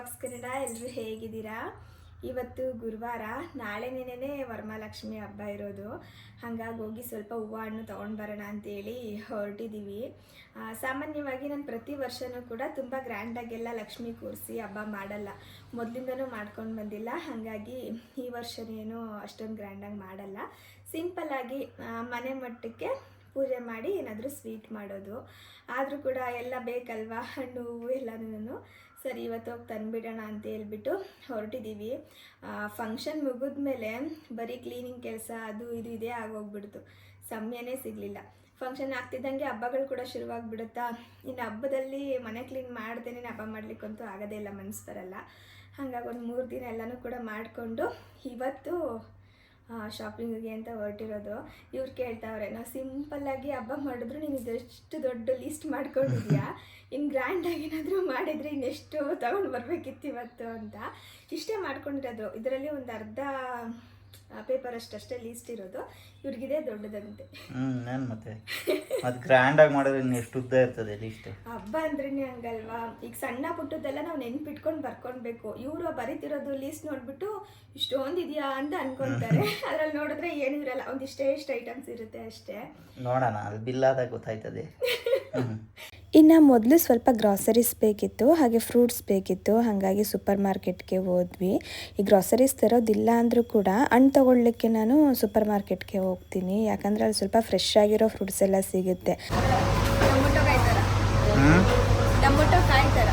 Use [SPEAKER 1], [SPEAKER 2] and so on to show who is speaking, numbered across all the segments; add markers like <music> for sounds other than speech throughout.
[SPEAKER 1] Blogs Kannada ಎಲ್ಲರೂ ಹೇಗಿದ್ದೀರಾ? ಇವತ್ತು ಗುರುವಾರ, ನಾಳೆ ನೆನೆನೇ ವರಮಹಾಲಕ್ಷ್ಮಿ ಹಬ್ಬ ಇರೋದು. ಹಾಗಾಗಿ ಹೋಗಿ ಸ್ವಲ್ಪ ಹೂವು ಹಣ್ಣು ತೊಗೊಂಡು ಬರೋಣ ಅಂತೇಳಿ ಹೊರಟಿದ್ದೀವಿ ಸಾಮಾನ್ಯವಾಗಿ ನಾನು ಪ್ರತಿ ವರ್ಷವೂ ಕೂಡ ತುಂಬ ಗ್ರ್ಯಾಂಡಾಗೆಲ್ಲ ಲಕ್ಷ್ಮಿ ಕೂರಿಸಿ ಹಬ್ಬ ಮಾಡಲ್ಲ. ಮೊದಲಿಂದನೂ ಮಾಡ್ಕೊಂಡು ಬಂದಿಲ್ಲ. ಹಾಗಾಗಿ ಈ ವರ್ಷನೇನು ಅಷ್ಟೊಂದು ಗ್ರ್ಯಾಂಡಾಗಿ ಮಾಡಲ್ಲ. ಸಿಂಪಲ್ಲಾಗಿ ಮನೆ ಮಟ್ಟಕ್ಕೆ ಪೂಜೆ ಮಾಡಿ ಏನಾದರೂ ಸ್ವೀಟ್ ಮಾಡೋದು. ಆದರೂ ಕೂಡ ಎಲ್ಲ ಬೇಕಲ್ವಾ? ಹಣ್ಣು, ಹೂವು ಎಲ್ಲನೂ ಸರಿ, ಇವತ್ತು ಹೋಗಿ ತಂದುಬಿಡೋಣ ಅಂತ ಹೇಳ್ಬಿಟ್ಟು ಹೊರಟಿದ್ದೀವಿ ಫಂಕ್ಷನ್ ಮುಗಿದ್ಮೇಲೆ ಬರೀ ಕ್ಲೀನಿಂಗ್ ಕೆಲಸ ಅದು ಇದು ಇದೇ ಆಗೋಗ್ಬಿಡ್ತು. ಸಮಯನೇ ಸಿಗಲಿಲ್ಲ. ಫಂಕ್ಷನ್ ಆಗ್ತಿದ್ದಂಗೆ ಹಬ್ಬಗಳು ಕೂಡ ಶುರುವಾಗ್ಬಿಡುತ್ತಾ? ಇನ್ನು ಹಬ್ಬದಲ್ಲಿ ಮನೆ ಕ್ಲೀನ್ ಮಾಡ್ದೇನೆ ಹಬ್ಬ ಮಾಡಲಿಕ್ಕಂತೂ ಆಗೋದೇ ಇಲ್ಲ ಮನಸ್ಸು ಬರಲ್ಲ ಹಾಗಾಗಿ ಒಂದು ಮೂರು ದಿನ ಎಲ್ಲನೂ ಕೂಡ ಮಾಡಿಕೊಂಡು ಇವತ್ತು ಶಾಪಿಂಗಿಗೆ ಅಂತ ಹೊರಟಿರೋದು. ಇವ್ರು ಕೇಳ್ತಾವ್ರೆ, ನಾವು ಸಿಂಪಲ್ಲಾಗಿ ಹಬ್ಬ ಮಾಡಿದ್ರು ನೀನು ಇದೆಷ್ಟು ದೊಡ್ಡ ಲಿಸ್ಟ್ ಮಾಡ್ಕೊಂಡಿದ್ಯಾ? ಇನ್ನು ಗ್ರ್ಯಾಂಡಾಗಿ ಏನಾದರೂ ಮಾಡಿದರೆ ಇನ್ನೆಷ್ಟು ತಗೊಂಡು ಬರಬೇಕಿತ್ತು ಇವತ್ತು ಅಂತ ಇಷ್ಟೇ ಮಾಡ್ಕೊಂಡಿರೋದು. ಇದರಲ್ಲಿ ಒಂದು ಅರ್ಧ ಪೇಪರ್ ಅಷ್ಟಷ್ಟೇ ಲೀಸ್ಟ್ ಇರೋದು. ಇವ್ರಿಗಿದೆ ದೊಡ್ಡದಂತೆ.
[SPEAKER 2] ನಾನು ಮತ್ತೆ. ಅದು ಗ್ರ್ಯಾಂಡ್ ಆಗಿ ಮಾಡಿದ್ರೆ ಎಷ್ಟು ಉದ್ದ ಇರ್ತದೆ ಲಿಸ್ಟ್
[SPEAKER 1] ಹಬ್ಬ ಅಂದ್ರೇನೆ ಹಂಗಲ್ವಾ? ಈಗ ಸಣ್ಣ ಪುಟ್ಟದೆಲ್ಲ ನಾವು ನೆನ್ಪಿಟ್ಕೊಂಡು ಬರ್ಕೊಳ್ಬೇಕು. ಇವರು ಬರೀತಿರೋದು ಲೀಸ್ಟ್ ನೋಡ್ಬಿಟ್ಟು ಇಷ್ಟೊಂದು ಇದೆಯಾ ಅಂತ ಅನ್ಕೊಂತಾರೆ. <laughs> ಅದ್ರಲ್ಲಿ ನೋಡಿದ್ರೆ ಏನು ಇರಲ್ಲ. ಒಂದಿಷ್ಟೇ ಇಷ್ಟ ಐಟಮ್ಸ್ ಇರುತ್ತೆ ಅಷ್ಟೇ.
[SPEAKER 2] ನೋಡೋಣ ಅದು ಬಿಲ್ ಆದಾಗ ಗೊತ್ತಾಯ್ತದೆ. <laughs>
[SPEAKER 3] ಇನ್ನು ಮೊದಲು ಸ್ವಲ್ಪ ಗ್ರಾಸರೀಸ್ ಬೇಕಿತ್ತು ಹಾಗೆ ಫ್ರೂಟ್ಸ್ ಬೇಕಿತ್ತು ಹಾಗಾಗಿ ಸೂಪರ್ ಮಾರ್ಕೆಟ್ಗೆ ಹೋದ್ವಿ. ಈ ಗ್ರಾಸರೀಸ್ ತರೋದಿಲ್ಲ ಅಂದರೂ ಕೂಡ ಹಣ್ಣು ತಗೊಳ್ಳಿಕ್ಕೆ ನಾನು ಸೂಪರ್ ಮಾರ್ಕೆಟ್ಗೆ ಹೋಗ್ತೀನಿ. ಯಾಕಂದರೆ ಅಲ್ಲಿ ಸ್ವಲ್ಪ ಫ್ರೆಶ್ ಆಗಿರೋ ಫ್ರೂಟ್ಸ್ ಎಲ್ಲ ಸಿಗುತ್ತೆ.
[SPEAKER 1] ಟೊಮೊಟೊ ಕಾಯಿ ಥರ
[SPEAKER 2] ಹ್ಮ್?
[SPEAKER 1] ಟೊಮೊಟೊ ಕಾಯಿ ಥರ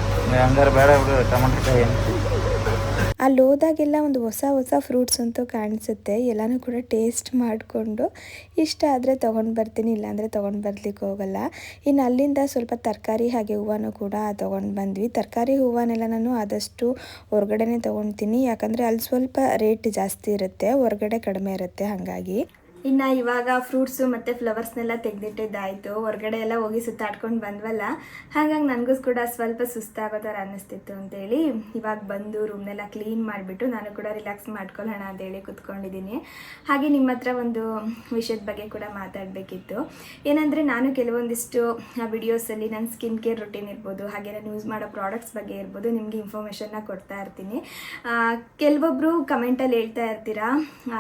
[SPEAKER 2] ಹಂಗಾರೆ ಬೇಡ ಟೊಮೆಟೊ ಕಾಯಿ
[SPEAKER 3] ಅಲ್ಲಿ ಹೋದಾಗೆಲ್ಲ ಒಂದು ಹೊಸ ಹೊಸ ಫ್ರೂಟ್ಸ್ ಅಂತೂ ಕಾಣಿಸುತ್ತೆ. ಎಲ್ಲನೂ ಕೂಡ ಟೇಸ್ಟ್ ಮಾಡಿಕೊಂಡು ಇಷ್ಟ ಆದರೆ ತೊಗೊಂಡು ಬರ್ತೀನಿ, ಇಲ್ಲಾಂದರೆ ತೊಗೊಂಡು ಬರ್ಲಿಕ್ಕೆ ಹೋಗಲ್ಲ. ಇನ್ನು ಅಲ್ಲಿಂದ ಸ್ವಲ್ಪ ತರಕಾರಿ ಹಾಗೆ ಹೂವನ್ನು ಕೂಡ ತೊಗೊಂಡು ಬಂದ್ವಿ. ತರಕಾರಿ ಹೂವನ್ನೆಲ್ಲ ನಾನು ಆದಷ್ಟು ಹೊರಗಡೆನೇ ತೊಗೊಳ್ತೀನಿ ಯಾಕಂದರೆ ಅಲ್ಲಿ ಸ್ವಲ್ಪ ರೇಟ್ ಜಾಸ್ತಿ ಇರುತ್ತೆ, ಹೊರಗಡೆ ಕಡಿಮೆ ಇರುತ್ತೆ ಹಾಗಾಗಿ.
[SPEAKER 1] ಇನ್ನು ಇವಾಗ ಫ್ರೂಟ್ಸು ಮತ್ತು ಫ್ಲವರ್ಸ್ನೆಲ್ಲ ತೆಗೆದಿಟ್ಟಿದ್ದಾಯಿತು. ಹೊರಗಡೆ ಎಲ್ಲ ಹೋಗಿ ಸುತ್ತಾಡ್ಕೊಂಡು ಬಂದ್ವಲ್ಲ. ಹಾಗಾಗಿ ನನಗೂ ಕೂಡ ಸ್ವಲ್ಪ ಸುಸ್ತಾಗೋ ಥರ ಅನ್ನಿಸ್ತಿತ್ತು ಅಂತೇಳಿ ಇವಾಗ ಬಂದು ರೂಮ್ನೆಲ್ಲ ಕ್ಲೀನ್ ಮಾಡಿಬಿಟ್ಟು ನಾನು ಕೂಡ ರಿಲ್ಯಾಕ್ಸ್ ಮಾಡ್ಕೊಳ್ಳೋಣ ಅಂತೇಳಿ ಕುತ್ಕೊಂಡಿದ್ದೀನಿ. ಹಾಗೆ ನಿಮ್ಮ ಹತ್ರ ಒಂದು ವಿಷಯದ ಬಗ್ಗೆ ಕೂಡ ಮಾತಾಡಬೇಕಿತ್ತು. ಏನಂದರೆ ನಾನು ಕೆಲವೊಂದಿಷ್ಟು ವಿಡಿಯೋಸಲ್ಲಿ ನನ್ನ ಸ್ಕಿನ್ ಕೇರ್ ರುಟೀನ್ ಇರ್ಬೋದು ಹಾಗೆ ನಾನು ಯೂಸ್ ಮಾಡೋ ಪ್ರಾಡಕ್ಟ್ಸ್ ಬಗ್ಗೆ ಇರ್ಬೋದು ನಿಮಗೆ ಇನ್ಫಾರ್ಮೇಷನ್ನ ಕೊಡ್ತಾ ಇರ್ತೀನಿ. ಆ, ಕೆಲವೊಬ್ಬರು ಕಮೆಂಟಲ್ಲಿ ಹೇಳ್ತಾ ಇರ್ತೀರಾ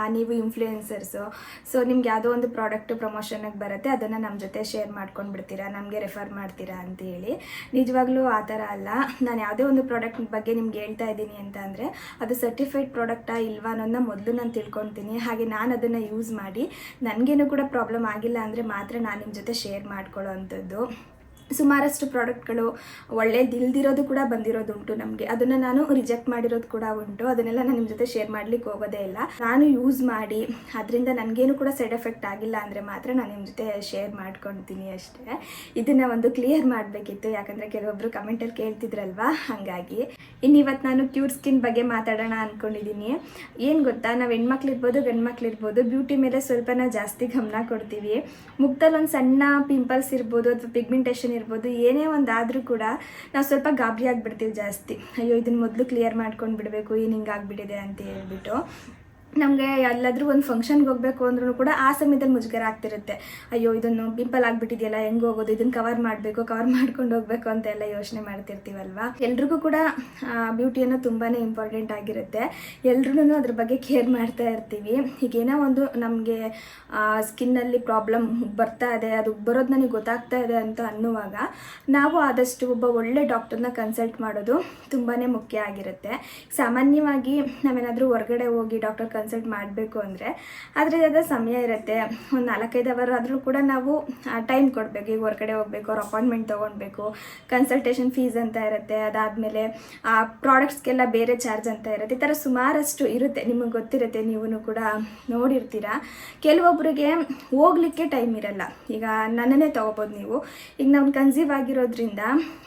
[SPEAKER 1] ನೀವು ಇನ್ಫ್ಲೂಯೆನ್ಸರ್ಸು ಸೊ ನಿಮ್ಗೆ ಯಾವುದೋ ಒಂದು ಪ್ರಾಡಕ್ಟ್ ಪ್ರಮೋಷನ್ಗೆ ಬರುತ್ತೆ, ಅದನ್ನು ನಮ್ಮ ಜೊತೆ ಶೇರ್ ಮಾಡ್ಕೊಂಡು ಬಿಡ್ತೀರಾ, ನಮಗೆ ರೆಫರ್ ಮಾಡ್ತೀರಾ ಅಂತ ಹೇಳಿ. ನಿಜವಾಗ್ಲೂ ಆ ಥರ ಅಲ್ಲ. ನಾನು ಯಾವುದೇ ಒಂದು ಪ್ರಾಡಕ್ಟ್ ಬಗ್ಗೆ ನಿಮ್ಗೆ ಹೇಳ್ತಾ ಇದ್ದೀನಿ ಅಂತ ಅಂದರೆ, ಅದು ಸರ್ಟಿಫೈಡ್ ಪ್ರಾಡಕ್ಟಾ ಇಲ್ವಾ ಅನ್ನೋದನ್ನ ಮೊದಲು ನಾನು ತಿಳ್ಕೊತೀನಿ. ಹಾಗೆ ನಾನು ಅದನ್ನು ಯೂಸ್ ಮಾಡಿ, ನನಗೇನು ಕೂಡ ಪ್ರಾಬ್ಲಮ್ ಆಗಿಲ್ಲ ಅಂದರೆ ಮಾತ್ರ ನಾನು ನಿಮ್ಮ ಜೊತೆ ಶೇರ್ ಮಾಡ್ಕೊಳ್ಳೋ ಅಂಥದ್ದು. ಸುಮಾರಷ್ಟು ಪ್ರಾಡಕ್ಟ್ಗಳು ಒಳ್ಳೇದಿಲ್ದಿರೋದು ಕೂಡ ಬಂದಿರೋದುಂಟು ನಮಗೆ. ಅದನ್ನು ನಾನು ರಿಜೆಕ್ಟ್ ಮಾಡಿರೋದು ಕೂಡ ಉಂಟು. ಅದನ್ನೆಲ್ಲ ನಾನು ನಿಮ್ಮ ಜೊತೆ ಶೇರ್ ಮಾಡ್ಲಿಕ್ಕೆ ಹೋಗೋದೇ ಇಲ್ಲ. ನಾನು ಯೂಸ್ ಮಾಡಿ, ಅದರಿಂದ ನನಗೇನು ಕೂಡ ಸೈಡ್ ಎಫೆಕ್ಟ್ ಆಗಿಲ್ಲ ಅಂದರೆ ಮಾತ್ರ ನಾನು ನಿಮ್ಮ ಜೊತೆ ಶೇರ್ ಮಾಡ್ಕೊತೀನಿ ಅಷ್ಟೇ. ಇದನ್ನು ಒಂದು ಕ್ಲಿಯರ್ ಮಾಡಬೇಕಿತ್ತು. ಯಾಕಂದರೆ ಕೆಲವೊಬ್ಬರು ಕಮೆಂಟಲ್ಲಿ ಕೇಳ್ತಿದ್ರಲ್ವಾ? ಹಾಗಾಗಿ. ಇನ್ನು ಇವತ್ತು ನಾನು ಕ್ಯೂರ್ ಸ್ಕಿನ್ ಬಗ್ಗೆ ಮಾತಾಡೋಣ ಅಂದ್ಕೊಂಡಿದ್ದೀನಿ ಏನು ಗೊತ್ತಾ? ನಾವು ಹೆಣ್ಮಕ್ಳಿರ್ಬೋದು ಗಂಡು ಮಕ್ಳಿರ್ಬೋದು ಬ್ಯೂಟಿ ಮೇಲೆ ಸ್ವಲ್ಪ ಜಾಸ್ತಿ ಗಮನ ಕೊಡ್ತೀವಿ. ಮುಖದಲ್ಲಿ ಒಂದು ಸಣ್ಣ ಪಿಂಪಲ್ಸ್ ಇರ್ಬೋದು, ಅಥವಾ ಪಿಗ್ಮೆಂಟೇಷನ್ ಇರ್ಬೋದು, ಏನೇ ಒಂದು ಆದರೂ ಕೂಡ ನಾವು ಸ್ವಲ್ಪ ಗಾಬರಿ ಆಗಿಬಿಡ್ತೀವಿ ಜಾಸ್ತಿ. ಅಯ್ಯೋ ಇದನ್ನು ಮೊದಲು ಕ್ಲಿಯರ್ ಮಾಡ್ಕೊಂಡು ಬಿಡಬೇಕು ಏನು ಹಿಂಗಾಗ್ಬಿಟ್ಟಿದೆ ಅಂತ ಹೇಳ್ಬಿಟ್ಟು. ನಮಗೆ ಎಲ್ಲಾದರೂ ಒಂದು ಫಂಕ್ಷನ್ಗೆ ಹೋಗಬೇಕು ಅಂದ್ರೂ ಕೂಡ ಆ ಸಮಯದಲ್ಲಿ ಮುಜುಗರ ಆಗ್ತಿರುತ್ತೆ. ಅಯ್ಯೋ, ಇದನ್ನು ಪಿಂಪಲ್ ಆಗಿಬಿಟ್ಟಿದೆಯಲ್ಲ, ಹೆಂಗೆ ಹೋಗೋದು? ಇದನ್ನು ಕವರ್ ಮಾಡಬೇಕು ಕವರ್ ಮಾಡ್ಕೊಂಡು ಹೋಗಬೇಕು ಅಂತ ಎಲ್ಲ ಯೋಚನೆ ಮಾಡ್ತಿರ್ತೀವಲ್ವಾ? ಎಲ್ರಿಗೂ ಕೂಡ ಬ್ಯೂಟಿಯನ್ನು ತುಂಬಾ ಇಂಪಾರ್ಟೆಂಟ್ ಆಗಿರುತ್ತೆ. ಎಲ್ರೂ ಅದ್ರ ಬಗ್ಗೆ ಕೇರ್ ಮಾಡ್ತಾ ಇರ್ತೀವಿ. ಈಗೇನೋ ಒಂದು ನಮಗೆ ಸ್ಕಿನ್ನಲ್ಲಿ ಪ್ರಾಬ್ಲಮ್ ಬರ್ತಾ ಇದೆ, ಅದು ಬರೋದು ನನಗೆ ಗೊತ್ತಾಗ್ತಾ ಇದೆ ಅಂತ ಅನ್ನುವಾಗ ನಾವು ಆದಷ್ಟು ಒಬ್ಬ ಒಳ್ಳೆ ಡಾಕ್ಟರ್ನ ಕನ್ಸಲ್ಟ್ ಮಾಡೋದು ತುಂಬಾ ಮುಖ್ಯ ಆಗಿರುತ್ತೆ. ಸಾಮಾನ್ಯವಾಗಿ ನಾವೇನಾದರೂ ಹೊರಗಡೆ ಹೋಗಿ ಡಾಕ್ಟರ್ ಕನ್ಸಲ್ಟ್ ಮಾಡಬೇಕು ಅಂದರೆ ಅದರದ್ದಾದ ಸಮಯ ಇರುತ್ತೆ. ಒಂದು ನಾಲ್ಕೈದು ಅವರ್ ಆದರೂ ಕೂಡ ನಾವು ಟೈಮ್ ಕೊಡಬೇಕು. ಈಗ ಹೊರಗಡೆ ಹೋಗಬೇಕು, ಅವ್ರ ಅಪಾಯಿಂಟ್ಮೆಂಟ್ ತೊಗೊಳ್ಬೇಕು ಕನ್ಸಲ್ಟೇಷನ್ ಫೀಸ್ ಅಂತ ಇರುತ್ತೆ. ಅದಾದಮೇಲೆ, ಆ ಪ್ರಾಡಕ್ಟ್ಸ್ಗೆಲ್ಲ ಬೇರೆ ಚಾರ್ಜ್ ಅಂತ ಇರುತ್ತೆ. ಈ ಥರ ಸುಮಾರಷ್ಟು ಇರುತ್ತೆ. ನಿಮಗೆ ಗೊತ್ತಿರುತ್ತೆ ನೀವು ಕೂಡ ನೋಡಿರ್ತೀರ. ಕೆಲವೊಬ್ಬರಿಗೆ ಹೋಗ್ಲಿಕ್ಕೆ ಟೈಮ್ ಇರಲ್ಲ. ಈಗ ನನ್ನನ್ನೇ ತೊಗೋಬೋದು ನೀವು. ಈಗ ನಾನು ಕನ್ಸೀವ್ ಆಗಿರೋದ್ರಿಂದ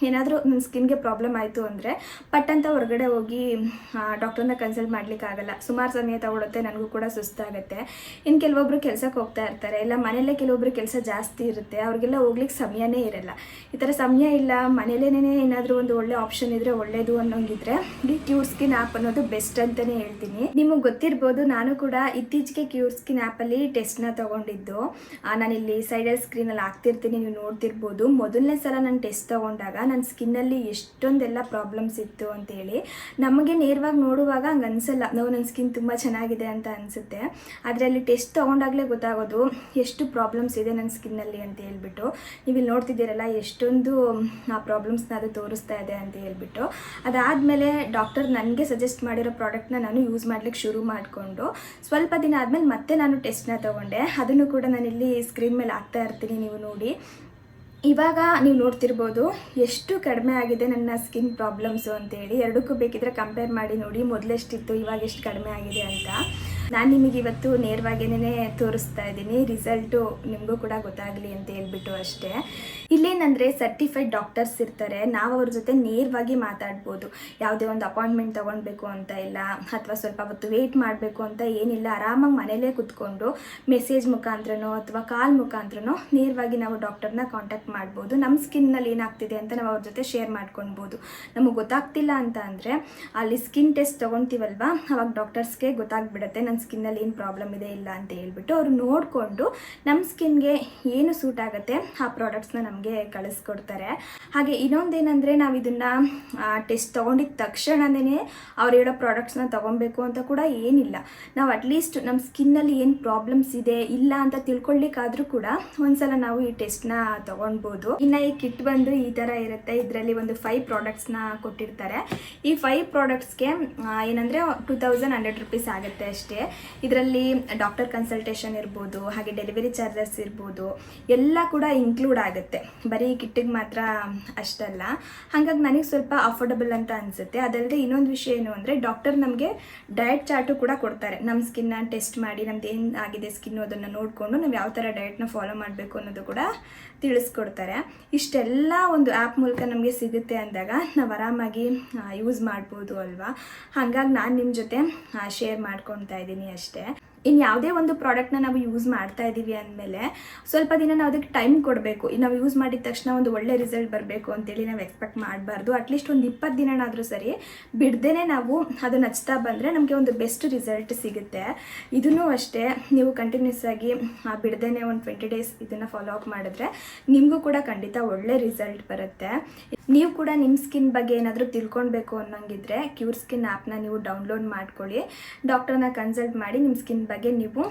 [SPEAKER 1] ಏನಾದರೂ ನನ್ನ ಸ್ಕಿನ್ಗೆ ಪ್ರಾಬ್ಲಮ್ ಆಯಿತು ಅಂದರೆ, ಪಟ್ ಅಂತ ಹೊರಗಡೆ ಹೋಗಿ ಡಾಕ್ಟರ್ನ ಕನ್ಸಲ್ಟ್ ಮಾಡ್ಲಿಕ್ಕಾಗಲ್ಲ. ಸುಮಾರು ಸಮಯ ತಗೊಳ್ಳೋ ತಗೊಳುತ್ತೆ ನನಗೂ ಕೂಡ ಸುಸ್ತಾಗುತ್ತೆ. ಇನ್ನು ಕೆಲವೊಬ್ರು ಕೆಲಸಕ್ಕೆ ಹೋಗ್ತಾ ಇರ್ತಾರೆ, ಇಲ್ಲ ಮನೆಯಲ್ಲೇ ಕೆಲವೊಬ್ರು ಕೆಲಸ ಜಾಸ್ತಿ ಇರುತ್ತೆ, ಅವ್ರಿಗೆಲ್ಲ ಹೋಗ್ಲಿಕ್ಕೆ ಸಮಯನೇ ಇರಲ್ಲ. ಈ ಥರ ಸಮಯ ಇಲ್ಲ ಮನೇಲೇನೇ ಏನಾದರೂ ಒಂದು ಒಳ್ಳೆ ಆಪ್ಷನ್ ಇದ್ರೆ ಒಳ್ಳೇದು ಅನ್ನೋಂಗಿದ್ರೆ, ಈ ಕ್ಯೂರ್ ಸ್ಕಿನ್ ಆ್ಯಪ್ ಅನ್ನೋದು ಬೆಸ್ಟ್ ಅಂತಲೇ ಹೇಳ್ತೀನಿ. ನಿಮಗೆ ಗೊತ್ತಿರ್ಬೋದು, ನಾನು ಕೂಡ ಇತ್ತೀಚೆಗೆ ಕ್ಯೂರ್ ಸ್ಕಿನ್ ಆ್ಯಪಲ್ಲಿ ಟೆಸ್ಟ್ನ ತೊಗೊಂಡಿದ್ದು. ನಾನಿಲ್ಲಿ ಸೈಡಲ್ ಸ್ಕ್ರೀನಲ್ಲಿ ಹಾಕ್ತಿರ್ತೀನಿ, ನೀವು ನೋಡ್ತಿರ್ಬೋದು. ಮೊದಲನೇ ಸಲ ನಾನು ಟೆಸ್ಟ್ ತೊಗೊಂಡಾಗ ನನ್ನ ಸ್ಕಿನ್ನಲ್ಲಿ ಎಷ್ಟೊಂದೆಲ್ಲ ಪ್ರಾಬ್ಲಮ್ಸ್ ಇತ್ತು ಅಂತೇಳಿ ನಮಗೆ ನೇರವಾಗಿ ನೋಡುವಾಗ ಹಂಗೆ ಅನಿಸಲ್ಲ ನಾವು ನನ್ನ ಸ್ಕಿನ್ ತುಂಬ ಚೆನ್ನಾಗಿದೆ ಅಂತ ಅನಿಸುತ್ತೆ. ಆದರೆ ಅಲ್ಲಿ ಟೆಸ್ಟ್ ತೊಗೊಂಡಾಗಲೇ ಗೊತ್ತಾಗೋದು ಎಷ್ಟು ಪ್ರಾಬ್ಲಮ್ಸ್ ಇದೆ ನನ್ನ ಸ್ಕಿನ್ನಲ್ಲಿ ಅಂತ ಹೇಳ್ಬಿಟ್ಟು. ನೀವು ಇಲ್ಲಿ ನೋಡ್ತಿದ್ದೀರಲ್ಲ ಎಷ್ಟೊಂದು, ಆ ಪ್ರಾಬ್ಲಮ್ಸ್ನ ಅದು ತೋರಿಸ್ತಾ ಇದೆ ಅಂತ ಹೇಳ್ಬಿಟ್ಟು. ಅದಾದಮೇಲೆ ಡಾಕ್ಟರ್ ನನಗೆ ಸಜೆಸ್ಟ್ ಮಾಡಿರೋ ಪ್ರಾಡಕ್ಟ್ನ ನಾನು ಯೂಸ್ ಮಾಡ್ಲಿಕ್ಕೆ ಶುರು ಮಾಡಿಕೊಂಡು, ಸ್ವಲ್ಪ ದಿನ ಆದಮೇಲೆ ಮತ್ತೆ ನಾನು ಟೆಸ್ಟ್ನ ತೊಗೊಂಡೆ. ಅದನ್ನು ಕೂಡ ನಾನಿಲ್ಲಿ ಸ್ಕ್ರೀನ್ ಮೇಲೆ ಹಾಕ್ತಾ ಇರ್ತೀನಿ ನೀವು ನೋಡಿ. ಇವಾಗ ನೀವು ನೋಡ್ತಿರ್ಬೋದು ಎಷ್ಟು ಕಡಿಮೆ ಆಗಿದೆ ನನ್ನ ಸ್ಕಿನ್ ಪ್ರಾಬ್ಲಮ್ಸು ಅಂತೇಳಿ. ಎರಡಕ್ಕೂ ಬೇಕಿದ್ರೆ ಕಂಪೇರ್ ಮಾಡಿ ನೋಡಿ. ಮೊದಲೆಷ್ಟಿತ್ತು, ಇವಾಗ ಎಷ್ಟು ಕಡಿಮೆ ಆಗಿದೆ ಅಂತ. ನಾನು ನಿಮಗೆ ಇವತ್ತು ನೇರವಾಗಿನೇ ತೋರಿಸ್ತಾ ಇದ್ದೀನಿ. ರಿಸಲ್ಟು ನಿಮಗೂ ಕೂಡ ಗೊತ್ತಾಗಲಿ ಅಂತ ಹೇಳ್ಬಿಟ್ಟು ಅಷ್ಟೇ. ಇಲ್ಲೇನಂದರೆ ಸರ್ಟಿಫೈಡ್ ಡಾಕ್ಟರ್ಸ್ ಇರ್ತಾರೆ. ನಾವು ಅವ್ರ ಜೊತೆ ನೇರವಾಗಿ ಮಾತಾಡ್ಬೋದು. ಯಾವುದೇ ಒಂದು ಅಪಾಯಿಂಟ್ಮೆಂಟ್ ತೊಗೊಳ್ಬೇಕು ಅಂತ ಇಲ್ಲ, ಅಥವಾ ಸ್ವಲ್ಪ ಹೊತ್ತು ವೆಯ್ಟ್ ಮಾಡಬೇಕು ಅಂತ ಏನಿಲ್ಲ, ಆರಾಮಾಗಿ ಮನೇಲೇ ಕುತ್ಕೊಂಡು ಮೆಸೇಜ್ ಮುಖಾಂತರನೋ ಅಥವಾ ಕಾಲ್ ಮುಖಾಂತರನೋ ನೇರವಾಗಿ ನಾವು ಡಾಕ್ಟರ್ನ ಕಾಂಟ್ಯಾಕ್ಟ್ ಮಾಡ್ಬೋದು. ನಮ್ಮ ಸ್ಕಿನ್ನಲ್ಲಿ ಏನಾಗ್ತಿದೆ ಅಂತ ನಾವು ಅವ್ರ ಜೊತೆ ಶೇರ್ ಮಾಡ್ಕೊಳ್ಬೋದು ನಮಗೆ ಗೊತ್ತಾಗ್ತಿಲ್ಲ ಅಂತ ಅಂದರೆ, ಅಲ್ಲಿ ಸ್ಕಿನ್ ಟೆಸ್ಟ್ ತೊಗೊಳ್ತೀವಲ್ವಾ ಅವಾಗ ಡಾಕ್ಟರ್ಸ್ಗೆ ಗೊತ್ತಾಗ್ಬಿಡುತ್ತೆ. ನನ್ನ ಸ್ಕಿನ್ನಲ್ಲಿ ಏನು ಪ್ರಾಬ್ಲಮ್ ಇದೆ ಇಲ್ಲ ಅಂತ ಹೇಳ್ಬಿಟ್ಟು ಅವರು ನೋಡಿಕೊಂಡು ನಮ್ಮ ಸ್ಕಿನ್ಗೆ ಏನು ಸೂಟ್ ಆಗುತ್ತೆ, ಆ ಪ್ರಾಡಕ್ಟ್ಸ್ನ ನಮಗೆ ಕಳಿಸ್ಕೊಡ್ತಾರೆ. ಹಾಗೆ ಇನ್ನೊಂದೇನೆಂದರೆ ನಾವು ಇದನ್ನು ಟೆಸ್ಟ್ ತೊಗೊಂಡಿದ್ದ ತಕ್ಷಣನೇ ಅವ್ರು ಹೇಳೋ ಪ್ರಾಡಕ್ಟ್ಸ್ನ ತೊಗೊಬೇಕು ಅಂತ ಕೂಡ ಏನಿಲ್ಲ. ನಾವು ಅಟ್ಲೀಸ್ಟ್ ನಮ್ಮ ಸ್ಕಿನ್ನಲ್ಲಿ ಏನು ಪ್ರಾಬ್ಲಮ್ಸ್ ಇದೆ, ಇಲ್ಲ ಅಂತ ತಿಳ್ಕೊಳ್ಳಿಕ್ಕಾದ್ರೂ ಕೂಡ ಒಂದ್ಸಲ ನಾವು ಈ ಟೆಸ್ಟ್ನ ತೊಗೊಳ್ಬೋದು ಇನ್ನು ಈ ಕಿಟ್ ಬಂದು ಈ ಥರ ಇರುತ್ತೆ, ಇದರಲ್ಲಿ ಒಂದು ಫೈವ್ ಪ್ರಾಡಕ್ಟ್ಸ್ನ ಕೊಟ್ಟಿರ್ತಾರೆ. ಈ ಫೈವ್ ಪ್ರಾಡಕ್ಟ್ಸ್ಗೆ ಏನಂದರೆ ಟೂ ತೌಸಂಡ್ ಹಂಡ್ರೆಡ್ ರುಪೀಸ್ ಆಗುತ್ತೆ ಅಷ್ಟೇ. ಇದರಲ್ಲಿ ಡಾಕ್ಟರ್ ಕನ್ಸಲ್ಟೇಷನ್ ಇರ್ಬೋದು, ಹಾಗೆ ಡೆಲಿವರಿ ಚಾರ್ಜಸ್ ಇರ್ಬೋದು, ಎಲ್ಲ ಕೂಡ ಇನ್ಕ್ಲೂಡ್ ಆಗುತ್ತೆ. ಬರೀ ಕಿಟ್ಟಿಗೆ ಮಾತ್ರ ಅಷ್ಟಲ್ಲ. ಹಾಗಾಗಿ ನನಗೆ ಸ್ವಲ್ಪ ಅಫೋರ್ಡಬಲ್ ಅಂತ ಅನಿಸುತ್ತೆ. ಅದಲ್ಲದೆ ಇನ್ನೊಂದು ವಿಷಯ ಏನು ಅಂದರೆ ಡಾಕ್ಟರ್ ನಮಗೆ ಡಯಟ್ ಚಾರ್ಟು ಕೂಡ ಕೊಡ್ತಾರೆ. ನಮ್ಮ ಸ್ಕಿನ್ನ ಟೆಸ್ಟ್ ಮಾಡಿ, ನಮ್ದು ಏನು ಆಗಿದೆ ಸ್ಕಿನ್ನು ಅದನ್ನು ನೋಡಿಕೊಂಡು ನಾವು ಯಾವ ಥರ ಡಯಟ್ನ ಫಾಲೋ ಮಾಡಬೇಕು ಅನ್ನೋದು ಕೂಡ ತಿಳಿಸ್ಕೊಡ್ತಾರೆ. ಇಷ್ಟೆಲ್ಲ ಒಂದು ಆ್ಯಪ್ ಮೂಲಕ ನಮಗೆ ಸಿಗುತ್ತೆ ಅಂದಾಗ ನಾವು ಆರಾಮಾಗಿ ಯೂಸ್ ಮಾಡ್ಬೋದು ಅಲ್ವಾ? ಹಾಗಾಗಿ ನಾನು ನಿಮ್ಮ ಜೊತೆ ಶೇರ್ ಮಾಡ್ಕೊತಾ ಇದ್ದೀನಿ ಅಷ್ಟೇ. ಇನ್ನು ಯಾವುದೇ ಒಂದು ಪ್ರಾಡಕ್ಟ್ನ ನಾವು ಯೂಸ್ ಮಾಡ್ತಾ ಇದ್ದೀವಿ ಅಂದಮೇಲೆ ಸ್ವಲ್ಪ ದಿನ ನಾವು ಅದಕ್ಕೆ ಟೈಮ್ ಕೊಡಬೇಕು. ನಾವು ಯೂಸ್ ಮಾಡಿದ ತಕ್ಷಣ ಒಂದು ಒಳ್ಳೆ ರಿಸಲ್ಟ್ ಬರಬೇಕು ಅಂತೇಳಿ ನಾವು ಎಕ್ಸ್ಪೆಕ್ಟ್ ಮಾಡಬಾರ್ದು. ಅಟ್ಲೀಸ್ಟ್ ಒಂದು ಇಪ್ಪತ್ತು ದಿನನಾದರೂ ಸರಿ ಬಿಡ್ದೇ ನಾವು ಅದು ಹಚ್ತಾ ಬಂದರೆ ನಮಗೆ ಒಂದು ಬೆಸ್ಟ್ ರಿಸಲ್ಟ್ ಸಿಗುತ್ತೆ. ಇದನ್ನು ಅಷ್ಟೇ ನೀವು ಕಂಟಿನ್ಯೂಸ್ ಆಗಿ ಬಿಡ್ದೇ ಒಂದು ಟ್ವೆಂಟಿ ಡೇಸ್ ಇದನ್ನು ಫಾಲೋ ಅಪ್ ಮಾಡಿದ್ರೆ ನಿಮಗೂ ಕೂಡ ಖಂಡಿತ ಒಳ್ಳೆ ರಿಸಲ್ಟ್ ಬರುತ್ತೆ. ನೀವು ಕೂಡ ನಿಮ್ಮ ಸ್ಕಿನ್ ಬಗ್ಗೆ ಏನಾದರೂ ತಿಳ್ಕೊಳ್ಬೇಕು ಅನ್ನೋಂಗಿದ್ರೆ ಕ್ಯೂರ್ ಸ್ಕಿನ್ ಆ್ಯಪ್ನ ನೀವು ಡೌನ್ಲೋಡ್ ಮಾಡ್ಕೊಳ್ಳಿ. ಡಾಕ್ಟರ್ನ ಕನ್ಸಲ್ಟ್ ಮಾಡಿ ನಿಮ್ಮ ಸ್ಕಿನ್ ಬಗ್ಗೆ ನೀವು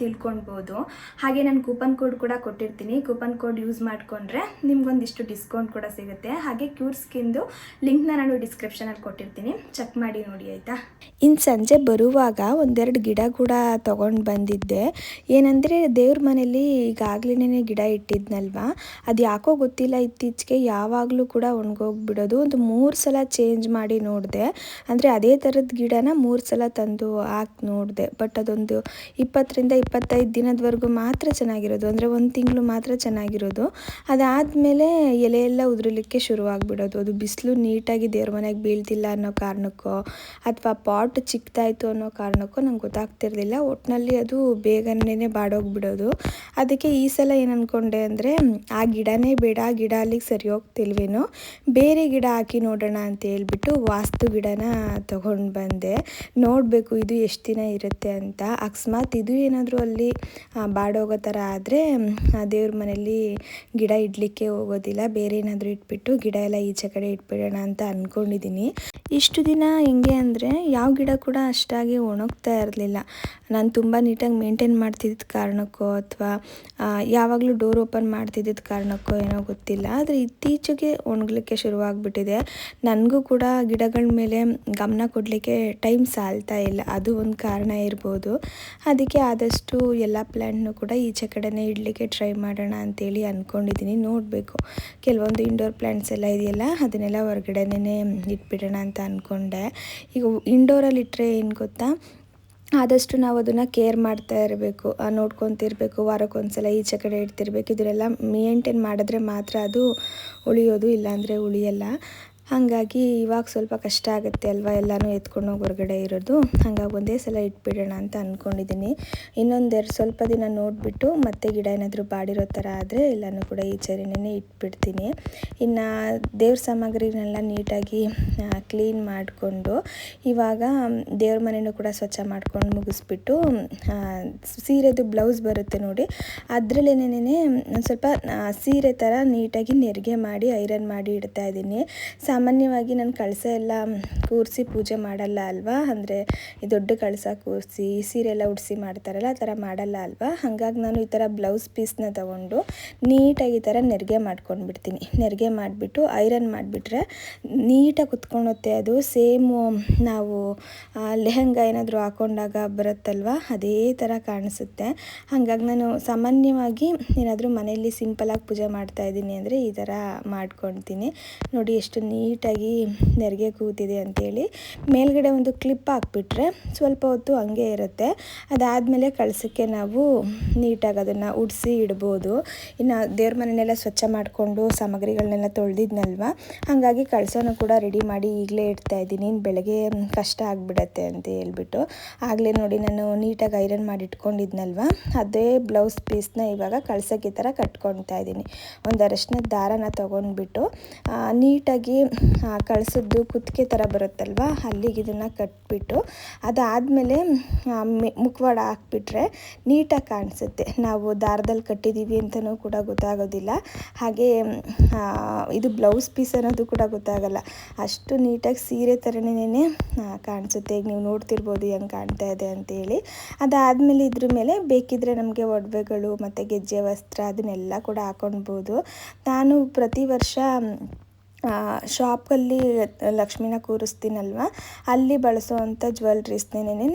[SPEAKER 1] ತಿಳ್ಕೊಳ್ಬೋದು. ಹಾಗೆ ನಾನು ಕೂಪನ್ ಕೋಡ್ ಕೂಡ ಕೊಟ್ಟಿರ್ತೀನಿ. ಕೂಪನ್ ಕೋಡ್ ಯೂಸ್ ಮಾಡಿಕೊಂಡ್ರೆ ನಿಮ್ಗೊಂದಿಷ್ಟು ಡಿಸ್ಕೌಂಟ್ ಕೂಡ ಸಿಗುತ್ತೆ. ಹಾಗೆ ಕ್ಯೂರ್ ಸ್ಕಿನ್ದು ಲಿಂಕ್ನ ನಾನು ಡಿಸ್ಕ್ರಿಪ್ಷನಲ್ಲಿ ಕೊಟ್ಟಿರ್ತೀನಿ. ಚೆಕ್ ಮಾಡಿ ನೋಡಿ, ಆಯಿತಾ?
[SPEAKER 4] ಇನ್ನು ಸಂಜೆ ಬರುವಾಗ ಒಂದೆರಡು ಗಿಡ ಕೂಡ ತೊಗೊಂಡು ಬಂದಿದ್ದೆ. ಏನಂದರೆ ದೇವ್ರ ಮನೇಲಿ ಈಗಾಗಲೇ ಗಿಡ ಇಟ್ಟಿದ್ನಲ್ವಾ? ಅದು ಯಾಕೋ ಗೊತ್ತಿಲ್ಲ. ಇತ್ತೀಚೆಗೆ ಯಾವಾಗಲೂ ಕೂಡ ಒಣಗೋಗ್ಬಿಡೋದು. ಒಂದು ಮೂರು ಸಲ ಚೇಂಜ್ ಮಾಡಿ ನೋಡಿದೆ. ಅಂದರೆ ಅದೇ ಥರದ ಗಿಡನ ಮೂರು ಸಲ ತಂದು ಹಾಕಿ ನೋಡಿದೆ. ಬಟ್ ಅದೊಂದು ಇಪ್ಪತ್ತರಿಂದ ಇಪ್ಪತ್ತೈದು ದಿನದವರೆಗೂ ಮಾತ್ರ ಚೆನ್ನಾಗಿರೋದು. ಅಂದರೆ ಒಂದು ತಿಂಗಳು ಮಾತ್ರ ಚೆನ್ನಾಗಿರೋದು. ಅದಾದಮೇಲೆ ಎಲೆ ಎಲ್ಲ ಉದುರಲಿಕ್ಕೆ ಶುರುವಾಗ್ಬಿಡೋದು. ಅದು ಬಿಸಿಲು ನೀಟಾಗಿ ದೇವ್ರ ಮನೆಗೆ ಬೀಳ್ತಿಲ್ಲ ಅನ್ನೋ ಕಾರಣಕ್ಕೋ, ಅಥವಾ ಪಾಟ್ ಚಿಕ್ಕದಾಯಿತು ಅನ್ನೋ ಕಾರಣಕ್ಕೋ ನಂಗೆ ಗೊತ್ತಾಗ್ತಿರ್ಲಿಲ್ಲ. ಒಟ್ಟಿನಲ್ಲಿ ಅದು ಬೇಗನೆ ಬಾಡೋಗ್ಬಿಡೋದು. ಅದಕ್ಕೆ ಈ ಸಲ ಏನು ಅಂದ್ಕೊಂಡೆ ಅಂದರೆ, ಆ ಗಿಡನೇ ಬೇಡ, ಆ ಗಿಡ ಅಲ್ಲಿಗೆ ಸರಿ ಹೋಗ್ತಿಲ್ವೇನೋ ಬೇರೆ ಗಿಡ ಹಾಕಿ ನೋಡೋಣ ಅಂತ ಹೇಳ್ಬಿಟ್ಟು ವಾಸ್ತು ಗಿಡನ ತಗೊಂಡು ಬಂದೆ. ನೋಡಬೇಕು ಇದು ಎಷ್ಟು ದಿನ ಇರುತ್ತೆ ಅಂತ. ಅಕಸ್ಮಾತ್ ಇದು ಏನಾದರೂ ಅಲ್ಲಿ ಬಾಡೋಗೋ ಥರ ಆದರೆ ದೇವ್ರ ಮನೇಲಿ ಗಿಡ ಇಡಲಿಕ್ಕೆ ಹೋಗೋದಿಲ್ಲ. ಬೇರೆ ಏನಾದರೂ ಇಟ್ಬಿಟ್ಟು ಗಿಡ ಎಲ್ಲ ಈಚೆ ಕಡೆ ಇಟ್ಬಿಡೋಣ ಅಂತ ಅಂದ್ಕೊಂಡಿದ್ದೀನಿ ಇಷ್ಟು ದಿನ ಹೆಂಗೆ ಅಂದರೆ, ಯಾವ ಗಿಡ ಕೂಡ ಅಷ್ಟಾಗಿ ಒಣಗ್ತಾ ಇರಲಿಲ್ಲ. ನಾನು ತುಂಬ ನೀಟಾಗಿ ಮೇಂಟೈನ್ ಮಾಡ್ತಿದ್ದ ಕಾರಣಕ್ಕೋ ಅಥವಾ ಯಾವಾಗಲೂ ಡೋರ್ ಓಪನ್ ಮಾಡ್ತಿದ್ದ ಕಾರಣಕ್ಕೋ ಏನೋ ಗೊತ್ತಿಲ್ಲ. ಆದರೆ ಇತ್ತೀಚೆಗೆ ಒಣಗಲಿಕ್ಕೆ ಶುರುವಾಗ್ಬಿಟ್ಟಿದೆ. ನನಗೂ ಕೂಡ ಗಿಡಗಳ ಮೇಲೆ ಗಮನ ಕೊಡಲಿಕ್ಕೆ ಟೈಮ್ ಸಾಲ್ತಾ ಇಲ್ಲ. ಅದು ಒಂದು ಕಾರಣ ಇರ್ಬೋದು. ಅದಕ್ಕೆ ಆದಷ್ಟು ಎಲ್ಲ ಪ್ಲ್ಯಾಂಟ್ನು ಕೂಡ ಈಚೆ ಕಡೆನೇ ಇಡಲಿಕ್ಕೆ ಟ್ರೈ ಮಾಡೋಣ ಅಂತೇಳಿ ಅಂದ್ಕೊಂಡಿದ್ದೀನಿ ನೋಡಬೇಕು. ಕೆಲವೊಂದು ಇಂಡೋರ್ ಪ್ಲ್ಯಾಂಟ್ಸ್ ಎಲ್ಲ ಇದೆಯಲ್ಲ, ಅದನ್ನೆಲ್ಲ ಹೊರಗಡೆನೇ ಇಟ್ಬಿಡೋಣ ಅಂತ ಅಂದ್ಕೊಂಡೆ ಈಗ ಇಂಡೋರಲ್ಲಿ ಇಟ್ಟರೆ ಏನು ಗೊತ್ತಾ ಆದಷ್ಟು ನಾವು ಅದನ್ನು ಕೇರ್ ಮಾಡ್ತಾ ಇರಬೇಕು ನೋಡ್ಕೊತಿರ್ಬೇಕು, ವಾರಕ್ಕೊಂದ್ಸಲ ಈಚೆ ಕಡೆ ಇಡ್ತಿರ್ಬೇಕು, ಇದನ್ನೆಲ್ಲ ಮೇಂಟೈನ್ ಮಾಡಿದ್ರೆ ಮಾತ್ರ ಅದು ಉಳಿಯೋದು, ಇಲ್ಲಾಂದರೆ ಉಳಿಯಲ್ಲ.
[SPEAKER 1] ಹಾಗಾಗಿ ಇವಾಗ ಸ್ವಲ್ಪ ಕಷ್ಟ ಆಗುತ್ತೆ ಅಲ್ವಾ? ಎಲ್ಲನೂ ಎತ್ಕೊಂಡು ಹೋಗಿ ಹೊರಗಡೆ ಇರೋದು. ಹಾಗಾಗಿ ಒಂದೇ ಸಲ ಇಟ್ಬಿಡೋಣ ಅಂತ ಅಂದ್ಕೊಂಡಿದ್ದೀನಿ ಇನ್ನೊಂದೆರಡು ಸ್ವಲ್ಪ ದಿನ ನೋಡಿಬಿಟ್ಟು ಮತ್ತೆ ಗಿಡ ಏನಾದರೂ ಬಾಡಿರೋ ಥರ ಆದರೆ ಎಲ್ಲನೂ ಕೂಡ ಈ ಚರಿನೇ ಇಟ್ಬಿಡ್ತೀನಿ. ಇನ್ನು ದೇವ್ರ ಸಾಮಗ್ರಿನೆಲ್ಲ ನೀಟಾಗಿ ಕ್ಲೀನ್ ಮಾಡಿಕೊಂಡು ಇವಾಗ ದೇವ್ರ ಮನೆಯೂ ಕೂಡ ಸ್ವಚ್ಛ ಮಾಡ್ಕೊಂಡು ಮುಗಿಸ್ಬಿಟ್ಟು ಸೀರೆದು ಬ್ಲೌಸ್ ಬರುತ್ತೆ ನೋಡಿ. ಅದರಲ್ಲೇನೇನೇ ಒಂದು ಸ್ವಲ್ಪ ಸೀರೆ ಥರ ನೀಟಾಗಿ ನೆರಿಗೆ ಮಾಡಿ, ಐರನ್ ಮಾಡಿ ಇಡ್ತಾ ಇದ್ದೀನಿ. ಸಾಮಾನ್ಯವಾಗಿ ನಾನು ಕಳಸ ಎಲ್ಲ ಕೂರಿಸಿ ಪೂಜೆ ಮಾಡಲ್ಲ ಅಲ್ವಾ? ಅಂದರೆ ಈ ದೊಡ್ಡ ಕಳಸ ಕೂರಿಸಿ, ಸೀರೆ ಎಲ್ಲ ಉಡಿಸಿ ಮಾಡ್ತಾರಲ್ಲ, ಆ ಥರ ಮಾಡಲ್ಲ ಅಲ್ವಾ? ಹಾಗಾಗಿ ನಾನು ಈ ಥರ ಬ್ಲೌಸ್ ಪೀಸ್ನ ತೊಗೊಂಡು ನೀಟಾಗಿ ಈ ಥರ ನೆರಿಗೆ ಮಾಡ್ಕೊಂಡ್ಬಿಡ್ತೀನಿ. ನೆರಿಗೆ ಮಾಡಿಬಿಟ್ಟು, ಐರನ್ ಮಾಡಿಬಿಟ್ರೆ ನೀಟಾಗಿ ಕುತ್ಕೊಳುತ್ತೆ ಅದು. ಸೇಮು ನಾವು ಲೆಹಂಗ ಏನಾದರೂ ಹಾಕೊಂಡಾಗ ಬರುತ್ತಲ್ವ? ಅದೇ ಥರ ಕಾಣಿಸುತ್ತೆ. ಹಾಗಾಗಿ ನಾನು ಸಾಮಾನ್ಯವಾಗಿ ಏನಾದರೂ ಮನೆಯಲ್ಲಿ ಸಿಂಪಲಾಗಿ ಪೂಜೆ ಮಾಡ್ತಾ ಇದ್ದೀನಿ ಅಂದರೆ ಈ ಥರ ಮಾಡ್ಕೊತೀನಿ ನೋಡಿ ಎಷ್ಟು ನೀಟಾಗಿ ನೆರಿಗೆ ಕೂತಿದೆ ಅಂತೇಳಿ ಮೇಲ್ಗಡೆ ಒಂದು ಕ್ಲಿಪ್ ಹಾಕ್ಬಿಟ್ರೆ ಸ್ವಲ್ಪ ಹೊತ್ತು ಹಂಗೆ ಇರುತ್ತೆ. ಅದಾದಮೇಲೆ ಕಳಸಕ್ಕೆ ನಾವು ನೀಟಾಗಿ ಅದನ್ನು ಉಡಿಸಿ ಇಡ್ಬೋದು. ಇನ್ನು ದೇವ್ರ ಮನೆಯೆಲ್ಲ ಸ್ವಚ್ಛ ಮಾಡಿಕೊಂಡು ಸಾಮಗ್ರಿಗಳನ್ನೆಲ್ಲ ತೊಳೆದಿದ್ನಲ್ವ? ಹಾಗಾಗಿ ಕಳಸನೂ ಕೂಡ ರೆಡಿ ಮಾಡಿ ಈಗಲೇ ಇಡ್ತಾ ಇದ್ದೀನಿ. ಇನ್ನು ಬೆಳಗ್ಗೆ ಕಷ್ಟ ಆಗಿಬಿಡತ್ತೆ ಅಂತ ಹೇಳ್ಬಿಟ್ಟು. ಆಗಲೇ ನೋಡಿ ನಾನು ನೀಟಾಗಿ ಐರನ್ ಮಾಡಿ ಇಟ್ಕೊಂಡಿದ್ನಲ್ವ ಅದೇ ಬ್ಲೌಸ್ ಪೀಸ್ನ ಇವಾಗ ಕಳ್ಸೋಕ್ಕೆ ಥರ ಕಟ್ಕೊಳ್ತಾ ಇದ್ದೀನಿ. ಒಂದು ಅರಶಿನ ದಾರನ ತೊಗೊಂಡ್ಬಿಟ್ಟು ನೀಟಾಗಿ ಕಳಿಸೋದು ಕುತ್ತಿಗೆ ಥರ ಬರುತ್ತಲ್ವ? ಅಲ್ಲಿಗೆ ಇದನ್ನು ಕಟ್ಬಿಟ್ಟು ಅದಾದಮೇಲೆ ಮುಖವಾಡ ಹಾಕ್ಬಿಟ್ರೆ ನೀಟಾಗಿ ಕಾಣಿಸುತ್ತೆ. ನಾವು ದಾರದಲ್ಲಿ ಕಟ್ಟಿದ್ದೀವಿ ಅಂತಲೂ ಕೂಡ ಗೊತ್ತಾಗೋದಿಲ್ಲ. ಹಾಗೆ ಇದು ಬ್ಲೌಸ್ ಪೀಸ್ ಅನ್ನೋದು ಕೂಡ ಗೊತ್ತಾಗಲ್ಲ. ಅಷ್ಟು ನೀಟಾಗಿ ಸೀರೆ ಥರನೇ ಕಾಣಿಸುತ್ತೆ. ಈಗ ನೀವು ನೋಡ್ತಿರ್ಬೋದು ಹೆಂಗೆ ಕಾಣ್ತಾ ಇದೆ ಅಂತೇಳಿ. ಅದಾದಮೇಲೆ ಇದ್ರ ಮೇಲೆ ಬೇಕಿದ್ರೆ ನಮಗೆ ಒಡವೆಗಳು ಮತ್ತು ಗೆಜ್ಜೆ ವಸ್ತ್ರ ಅದನ್ನೆಲ್ಲ ಕೂಡ ಹಾಕೊಳ್ಬೋದು ನಾನು ಪ್ರತಿ ವರ್ಷ ಶಾಪಲ್ಲಿ ಲಕ್ಷ್ಮೀನ ಕೂರಿಸ್ತೀನಲ್ವ? ಅಲ್ಲಿ ಬಳಸುವಂಥ ಜ್ಯುವೆಲ್ರೀಸ್ನೇನೆ